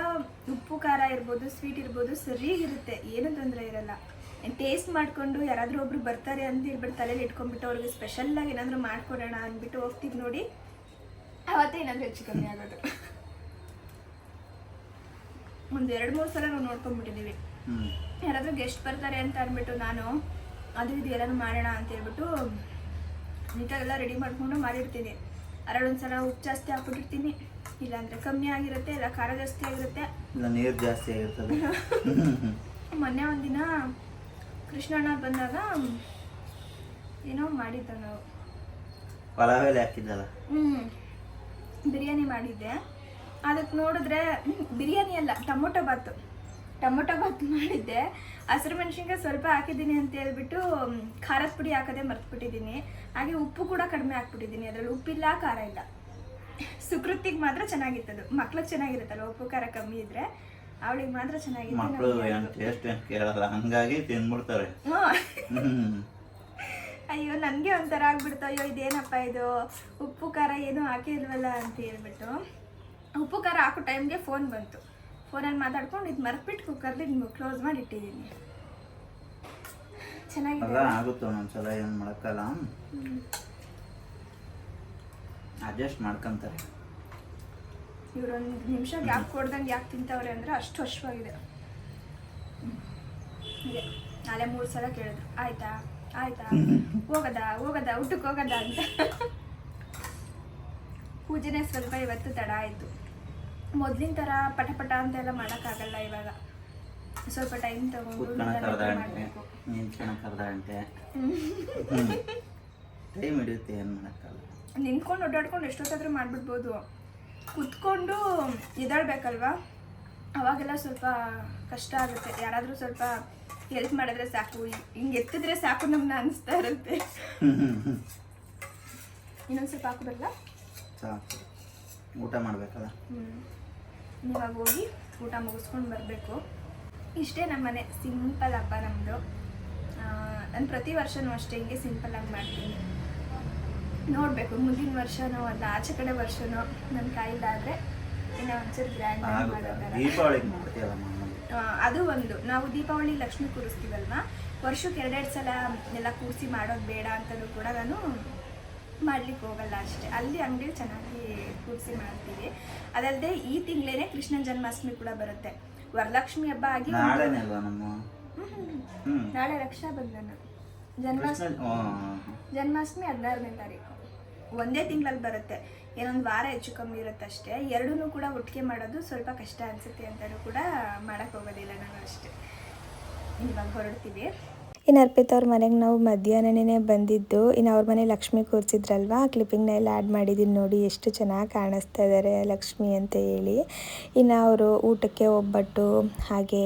[SPEAKER 5] ಉಪ್ಪು ಖಾರ ಇರ್ಬೋದು ಸ್ವೀಟ್ ಇರ್ಬೋದು ಸರಿಯಾಗಿರುತ್ತೆ. ಏನೂ ತೊಂದರೆ ಇರಲ್ಲ. ಟೇಸ್ಟ್ ಮಾಡಿಕೊಂಡು ಯಾರಾದರೂ ಒಬ್ರು ಬರ್ತಾರೆ ಅಂತ ಹೇಳ್ಬಿಟ್ಟು ತಲೆಯಲ್ಲಿ ಇಟ್ಕೊಂಡ್ಬಿಟ್ಟು ಅವ್ರಿಗೆ ಸ್ಪೆಷಲ್ಲಾಗಿ ಏನಾದರೂ ಮಾಡ್ಕೊಡೋಣ ಅಂದ್ಬಿಟ್ಟು ಹೋಗ್ತೀವಿ ನೋಡಿ. ಅವತ್ತೇ ಏನಾದರೂ ಹೆಚ್ಚು ಕಮ್ಮಿ ಆಗೋದು. ಒಂದು ಎರಡು ಮೂರು ಸಲ ನಾವು ನೋಡ್ಕೊಂಡ್ಬಿಟ್ಟಿದ್ದೀವಿ ಯಾರಾದರೂ ಗೆಸ್ಟ್ ಬರ್ತಾರೆ ಅಂತ ಅಂದ್ಬಿಟ್ಟು ನಾನು ಅದು ಇದು ಎಲ್ಲನೂ ಮಾಡೋಣ ಅಂತ ಹೇಳ್ಬಿಟ್ಟು
[SPEAKER 1] ನೀಟಾಗೆಲ್ಲ ರೆಡಿ ಮಾಡಿಕೊಂಡು ಮಾಡಿರ್ತೀನಿ. ಅರಳೊಂದ್ಸಲ ಉಪ್ಪು ಜಾಸ್ತಿ ಹಾಕ್ಬಿಟ್ಟಿರ್ತೀನಿ. ಇಲ್ಲಾಂದರೆ ಕಮ್ಮಿ ಆಗಿರುತ್ತೆ ಇಲ್ಲ ಖಾರ ಜಾಸ್ತಿ ಆಗಿರುತ್ತೆ.
[SPEAKER 2] ಇಲ್ಲ ನೀರು ಜಾಸ್ತಿ ಆಗಿರ್ತದೆ. <laughs>
[SPEAKER 1] ಮೊನ್ನೆ ಒಂದಿನ ಕೃಷ್ಣಣ್ಣ ಬಂದಾಗ ಏನೋ ಮಾಡಿದ್ದ ನಾವು
[SPEAKER 2] ಪಲಾವೆಲೆ ಹಾಕಿದ್ದಲ್ಲ?
[SPEAKER 1] ಹ್ಞೂ ಬಿರಿಯಾನಿ ಮಾಡಿದ್ದೆ. ಅದಕ್ಕೆ ನೋಡಿದ್ರೆ ಬಿರಿಯಾನಿ ಅಲ್ಲ ಟೊಮೊಟೊ ಬಾತು. ಟೊಮೊಟೊ ಬಾತ್ ಮಾಡಿದ್ದೆ. ಹಸಿರು ಮೆಣಸಿನ್ಕಾಯಿ ಸ್ವಲ್ಪ ಹಾಕಿದ್ದೀನಿ ಅಂತ ಹೇಳ್ಬಿಟ್ಟು ಖಾರದ ಪುಡಿ ಹಾಕೋದೇ ಮರ್ತ್ಬಿಟ್ಟಿದ್ದೀನಿ. ಹಾಗೆ ಉಪ್ಪು ಕೂಡ ಕಡಿಮೆ ಹಾಕ್ಬಿಟ್ಟಿದ್ದೀನಿ. ಅದರಲ್ಲಿ ಉಪ್ಪಿಲ್ಲ ಖಾರ ಇಲ್ಲ. ಸುಕೃತಿಗೆ ಮಾತ್ರ ಚೆನ್ನಾಗಿತ್ತದು. ಮಕ್ಳಿಗೆ ಚೆನ್ನಾಗಿರುತ್ತಲ್ಲ ಉಪ್ಪು ಖಾರ ಕಮ್ಮಿ ಇದ್ರೆ. ಅವಳಿಗೆ ಮಾತ್ರ ಚೆನ್ನಾಗಿದೆ
[SPEAKER 2] ಮಕ್ಕಳು ಏನು ಟೇಸ್ಟ್ ಏನು ಕೇಳಲ್ಲ ಹಂಗಾಗಿ ತಿಂದ್ಬಿಡ್ತಾರೆ
[SPEAKER 1] ಅಯ್ಯೋ ನನಗೆ ಒಂಥರ ಆಗ್ಬಿಡ್ತು. ಅಯ್ಯೋ ಇದೇನಪ್ಪ ಇದು? ಉಪ್ಪು ಖಾರ ಏನೂ ಹಾಕಿಲ್ವಲ್ಲ ಅಂತ ಹೇಳ್ಬಿಟ್ಟು. ಉಪ್ಪು ಖಾರ ಹಾಕೋ ಟೈಮ್ಗೆ ಫೋನ್ ಬಂತು. ಫೋನಲ್ಲಿ ಮಾತಾಡ್ಕೊಂಡು ಇದು ಮರ್ತ್ಬಿಟ್ಟು ಕುಕ್ಕರ್ಲಿ ಕ್ಲೋಸ್ ಮಾಡಿ ಇಟ್ಟಿದ್ದೀನಿ ಚೆನ್ನಾಗಿದೆ
[SPEAKER 2] ಆಗುತ್ತೆ ಒಂದೊಂದ್ಸಲ ಏನು ಮಾಡೋಕ್ಕಲ್ಲ. ಅಡ್ಜಸ್ಟ್ ಮಾಡ್ಕೊಂತಾರೆ.
[SPEAKER 1] ಇವ್ರೊಂದು ನಿಮಿಷ ಗ್ಯಾಪ್ ಕೊಡ್ದಂಗೆ ಯಾಕೆ ತಿಂತವ್ರೆ ಅಂದರೆ ಅಷ್ಟು ವರ್ಷವಾಗಿದೆ ಇದೆ ನಾಳೆ ಮೂರು ಸಲ ಕೇಳಿದ್ರು. ಆಯ್ತಾ? ಆಯ್ತಾ? ಹೋಗದ ಹೋಗದ ಊಟಕ್ಕೆ ಹೋಗದ ಅಂತ. ಪೂಜೆನೇ ಸ್ವಲ್ಪ ಇವತ್ತು ತಡ ಆಯಿತು. ಮೊದಲಿನ ಥರ ಪಟ ಪಟ ಅಂತೆಲ್ಲ ಮಾಡೋಕ್ಕಾಗಲ್ಲ ಇವಾಗ. ಸ್ವಲ್ಪ ಟೈಮ್ ತಗೊಂಡು ಮಾಡಬೇಕು.
[SPEAKER 2] ನಿಂತ್ಕೊಳಕ್ ಅರ್ಧ ಟೈಮ್ ಹಿಡಿಯುತ್ತೆ ಏನು ಮಾಡೋಕ್ಕಲ್ಲ
[SPEAKER 1] ನಿಂತ್ಕೊಂಡು ಓಡಾಡ್ಕೊಂಡು ಎಷ್ಟೊತ್ತಾದ್ರೂ ಮಾಡಿಬಿಡ್ಬೋದು. ಕುತ್ಕೊಂಡು ಎದಾಳ್ಬೇಕಲ್ವಾ ಅವಾಗೆಲ್ಲ ಸ್ವಲ್ಪ ಕಷ್ಟ ಆಗುತ್ತೆ. ಯಾರಾದರೂ ಸ್ವಲ್ಪ ಹೆಲ್ಪ್ ಮಾಡಿದ್ರೆ ಸಾಕು. ಹಿಂಗೆ ಎತ್ತಿದ್ರೆ ಸಾಕು ನಮ್ಮನ್ನ ಅನಿಸ್ತಾ ಇರುತ್ತೆ. ಇನ್ನೊಂದು ಸ್ವಲ್ಪ ಹಾಕೋದಲ್ಲ
[SPEAKER 2] ಸಾಕು. ಊಟ ಮಾಡಬೇಕಲ್ಲ
[SPEAKER 1] ಹ್ಞೂ ಇವಾಗ ಹೋಗಿ ಊಟ ಮುಗಿಸ್ಕೊಂಡು ಬರಬೇಕು. ಇಷ್ಟೇ ನಮ್ಮ ಮನೆ. ಸಿಂಪಲ್ ಹಬ್ಬ ನಮ್ಮದು ನಾನು ಪ್ರತಿ ವರ್ಷನೂ ಅಷ್ಟೇ ಹಿಂಗೆ ಆಗಿ ಮಾಡ್ತೀನಿ. ನೋಡಬೇಕು. ಮುಂದಿನ ವರ್ಷನೋ ಅಲ್ಲ ಆಚೆ ಕಡೆ ವರ್ಷನೋ ನನ್ನ ಕೈಲಾದರೆ ಇನ್ನೂ ಒಂಚೂರು ಗ್ರ್ಯಾಂಡ್ ಅದು ಒಂದು. ನಾವು ದೀಪಾವಳಿ ಲಕ್ಷ್ಮಿ ಕೂರಿಸ್ತೀವಲ್ವ? ವರ್ಷಕ್ಕೆ ಎರಡೆರಡು ಸಲ ಎಲ್ಲ ಕೂರಿಸಿ ಮಾಡೋದು ಬೇಡ ಅಂತಲೂ ಕೂಡ ನಾನು ಮಾಡ್ಲಿಕ್ಕೆ ಹೋಗಲ್ಲ ಅಷ್ಟೇ. ಅಲ್ಲಿ ಅಂಗಡಿ ಚೆನ್ನಾಗಿ ಕೂರಿಸಿ ಮಾಡ್ತೀವಿ. ಅದಲ್ಲದೆ ಈ ತಿಂಗಳೇನೆ ಕೃಷ್ಣನ ಜನ್ಮಾಷ್ಟಮಿ ಕೂಡ ಬರುತ್ತೆ. ವರಲಕ್ಷ್ಮಿ ಹಬ್ಬ ಆಗಿ ನಾಳೆ ರಕ್ಷಾಬಂಧನ.
[SPEAKER 2] ಬಂಧನ
[SPEAKER 1] ಜನ್ಮಾಷ್ಟಮಿ. ಜನ್ಮಾಷ್ಟಮಿ ಹದಿನಾರನೇ ತಾರೀಕು. ಒಂದೇ ತಿಂಗಳಲ್ಲಿ ಬರುತ್ತೆ. ಏನೊಂದು ವಾರ ಹೆಚ್ಚು ಕಮ್ಮಿ ಇರುತ್ತೆ ಅಷ್ಟೇ ಎರಡೂ ಕೂಡ ಒಟ್ಟಿಗೆ ಮಾಡೋದು ಸ್ವಲ್ಪ ಕಷ್ಟ ಅನಿಸುತ್ತೆ ಅಂತಲೂ ಕೂಡ ಮಾಡೋಕ್ಕೆ ಹೋಗೋದಿಲ್ಲ ನಾನು ಅಷ್ಟೇ. ಇವಾಗ ಹೊರಡ್ತೀವಿ.
[SPEAKER 6] ಇನ್ನು ಅರ್ಪಿತ್ ಅವ್ರ ಮನೆಗೆ ನಾವು ಮಧ್ಯಾಹ್ನನೇ ಬಂದಿದ್ದು ಇನ್ನು ಅವ್ರ ಮನೆ ಲಕ್ಷ್ಮಿ ಕೂರಿಸಿದ್ರಲ್ವ? ಆ ಕ್ಲಿಪ್ಪಿಂಗ್ನ ಎಲ್ಲ ಆ್ಯಡ್ ಮಾಡಿದ್ದೀನಿ ನೋಡಿ ಎಷ್ಟು ಚೆನ್ನಾಗಿ ಕಾಣಿಸ್ತಾ ಇದ್ದಾರೆ ಲಕ್ಷ್ಮಿ ಅಂತ ಹೇಳಿ. ಇನ್ನು ಅವರು ಊಟಕ್ಕೆ ಒಬ್ಬಟ್ಟು, ಹಾಗೆ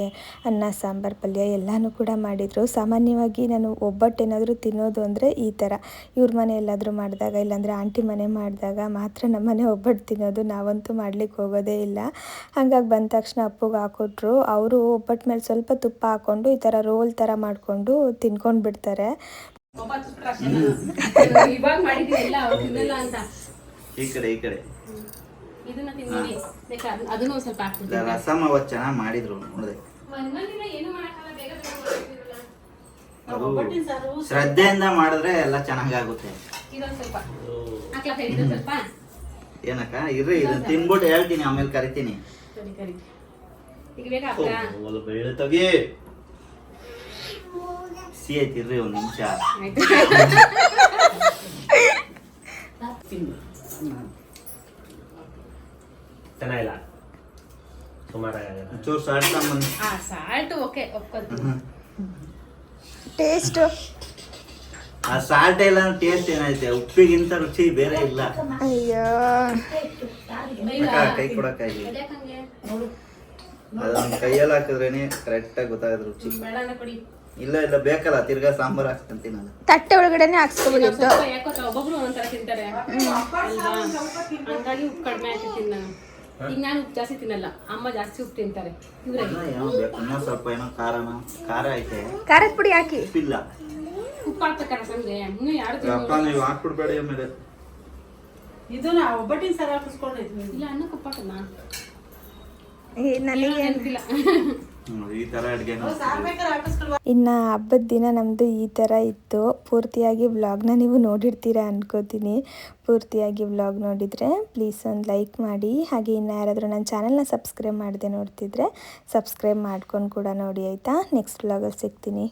[SPEAKER 6] ಅನ್ನ, ಸಾಂಬಾರು, ಪಲ್ಯ ಎಲ್ಲನೂ ಕೂಡ ಮಾಡಿದರು. ಸಾಮಾನ್ಯವಾಗಿ ನಾನು ಒಬ್ಬಟ್ಟು ಏನಾದರೂ ತಿನ್ನೋದು ಅಂದರೆ ಈ ಥರ ಇವ್ರ ಮನೆ ಎಲ್ಲಾದರೂ ಮಾಡಿದಾಗ, ಇಲ್ಲಾಂದರೆ ಆಂಟಿ ಮನೆ ಮಾಡಿದಾಗ ಮಾತ್ರ ನಮ್ಮ ಮನೆ ಒಬ್ಬಟ್ಟು ತಿನ್ನೋದು. ನಾವಂತೂ ಮಾಡ್ಲಿಕ್ಕೆ ಹೋಗೋದೇ ಇಲ್ಲ. ಹಾಗಾಗಿ ಬಂದ ತಕ್ಷಣ ಅಪ್ಪಗೆ ಹಾಕ್ಕೊಟ್ರು ಅವರು ಒಬ್ಬಟ್ಟು ಮೇಲೆ ಸ್ವಲ್ಪ ತುಪ್ಪ ಹಾಕ್ಕೊಂಡು ಈ ಥರ ರೋಲ್ ಥರ ಮಾಡಿಕೊಂಡು ತಿನ್ಕೊಂಡು ಬಿಡ್ತಾರೆ.
[SPEAKER 7] ಇವಾಗ ಮಾಡಿದೀನಿ ಎಲ್ಲ ತಿನ್ನಲ್ಲ ಅಂತ.
[SPEAKER 2] ಈ ಕಡೆ ಈ ಕಡೆ.
[SPEAKER 7] ಇದನ್ನ ತಿಂದಿನಿ ಬೇಕಾ ಅದನ್ನ- ಅದನ್ನ ಸ್ವಲ್ಪ
[SPEAKER 2] ಇಲ್ಲ,
[SPEAKER 7] ಹಾಕ್ಬಿಡ್ತೀನಿ
[SPEAKER 2] ರಸಮ್ ಅವತ್ತು ಚೆನ್ನಾಗಿ ಮಾಡಿದ್ರು ನೋಡಿದೆ. ಶ್ರದ್ಧೆಯಿಂದ ಮಾಡಿದ್ರೆ ಎಲ್ಲ ಚೆನ್ನಾಗಾಗುತ್ತೆ.
[SPEAKER 7] ಆಗುತ್ತೆ ಸ್ವಲ್ಪ. ಹಾಕ್ಲಕ್ಕ ಇದೊಂದ್ ಸ್ವಲ್ಪ?
[SPEAKER 2] ಏನಕ್ಕ? ಇರ್ರಿ ಇದನ್ನ ತಿನ್ಬಿಟ್ಟು ಹೇಳ್ತೀನಿ ಆಮೇಲೆ ಕರಿತೀನಿ.
[SPEAKER 7] ಈಗ ಬೇಕಾ ಹಾಕ್ಲಾ?
[SPEAKER 2] ತೆಗಿ ಸಿ ಐತಿ ಇರ್ರಿ ಒಂದ್ ನಿಮಿಷ
[SPEAKER 8] ಚೆನ್ನಾಗಿಲ್ಲ ಸುಮಾರಾಗಲ್ಲ
[SPEAKER 2] ಚೂರು ಸಾಲ್ಟ್ ಬಂದು
[SPEAKER 7] ಆ ಸಾಲ್ಟ್ ಓಕೆ ಒಪ್ಕೊಳ್ತೀನಿ
[SPEAKER 6] ಟೇಸ್ಟ್
[SPEAKER 2] ಆ ಸಾಲ್ಟ್ ಇಲ್ಲ ಟೇಸ್ಟ್ ಏನೈತೆ ಉಪ್ಪಿಗಿಂತ ರುಚಿ ಬೇರೆ ಇಲ್ಲ.
[SPEAKER 6] ಅಯ್ಯೋ.
[SPEAKER 2] ಅಕ್ಕ, ಕೈ ಕೊಡಕ್ಕಾಗಿ
[SPEAKER 7] ನೋಡು
[SPEAKER 2] ಅದೊಂದು ಕೈಯಲ್ಲಿ ಹಾಕಿದ್ರೇನೆ ಕರೆಕ್ಟಾಗಿ ಗೊತ್ತಾಗದ ರುಚಿ.
[SPEAKER 7] ಬೇಡ ಕೊಡಿ.
[SPEAKER 2] ಇಲ್ಲ ಇಲ್ಲ ಬೇಕಲ್ಲ ತಿರ್ಗಾ ಸಾಂಬಾರ್ ಹಾಕ್ತಂತೀನಲ್ಲ
[SPEAKER 6] ತಟ್ಟೆ ಒಳಗಡೆನೆ ಹಾಕ್ಸ್ಕೊಬೋದಿತ್ತು
[SPEAKER 7] ಯಾಕೋ ಒಬ್ಬೊಬ್ರು ಒಂಥರ ತಿಂತಾರೆ. ಅಲ್ವಾ? ಹಂಗಾಗಿ ಉಪ್ಪು ಕಡಿಮೆ ಹಾಕಿರ್ತೀನಿ ನಾನು ಈಗ ನಾನು ಉಪ್ಪು ಜಾಸ್ತಿ ತಿನ್ನಲ್ಲ. ಅಮ್ಮ ಜಾಸ್ತಿ ಉಪ್ಪು ತಿಂತಾರೆ.
[SPEAKER 2] ಏನೋ ಬೇಕು ಇನ್ನೂ ಸ್ವಲ್ಪ ಏನೋ ಖಾರನ ಖಾರ ಐತೆ.
[SPEAKER 6] ಖಾರದ ಪುಡಿ ಹಾಕಿ.
[SPEAKER 2] ಇಲ್ಲ
[SPEAKER 7] ಉಪ್ಪು ಹಾಕ್ಬೇಕಾರ ಸಂಗೆ ಇನ್ನೂ ಯಾರು
[SPEAKER 2] ಅಪ್ಪ ನೀವು ಹಾಕ್ಬಿಡ್ಬೇಡಿ ಆಮೇಲೆ.
[SPEAKER 9] ಇದು ನಾ ಒಬ್ಬಟ್ಟಿನ ಸರ ಹಾಕಿಸ್ಕೊಂಡಿದ್ವಿ
[SPEAKER 7] ಇಲ್ಲ ಅನ್ನಕ್ಕೆ ಉಪ್ಪು ಹಾಕಲ್ಲ
[SPEAKER 6] ನನಗೆ
[SPEAKER 7] ನೆನಪಿಲ್ಲ.
[SPEAKER 2] ಈ ತರ ಅಡ್ಗೆ
[SPEAKER 6] ಇನ್ನು ಹಬ್ಬದ ದಿನ ನಮ್ಮದು ಈ ಥರ ಇತ್ತು. ಪೂರ್ತಿಯಾಗಿ ವ್ಲಾಗ್ನ ನೀವು ನೋಡಿರ್ತೀರಾ ಅನ್ಕೋತೀನಿ. ಪೂರ್ತಿಯಾಗಿ ವ್ಲಾಗ್ ನೋಡಿದರೆ ಪ್ಲೀಸ್ ಒಂದು ಲೈಕ್ ಮಾಡಿ. ಹಾಗೆ ಇನ್ನು ಯಾರಾದರೂ ನನ್ನ ಚಾನಲ್ನ ಸಬ್ಸ್ಕ್ರೈಬ್ ಮಾಡಿದೆ ನೋಡ್ತಿದ್ರೆ ಸಬ್ಸ್ಕ್ರೈಬ್ ಮಾಡ್ಕೊಂಡು ಕೂಡ ನೋಡಿ ಆಯಿತಾ? ನೆಕ್ಸ್ಟ್ ವ್ಲಾಗಲ್ಲಿ ಸಿಗ್ತೀನಿ.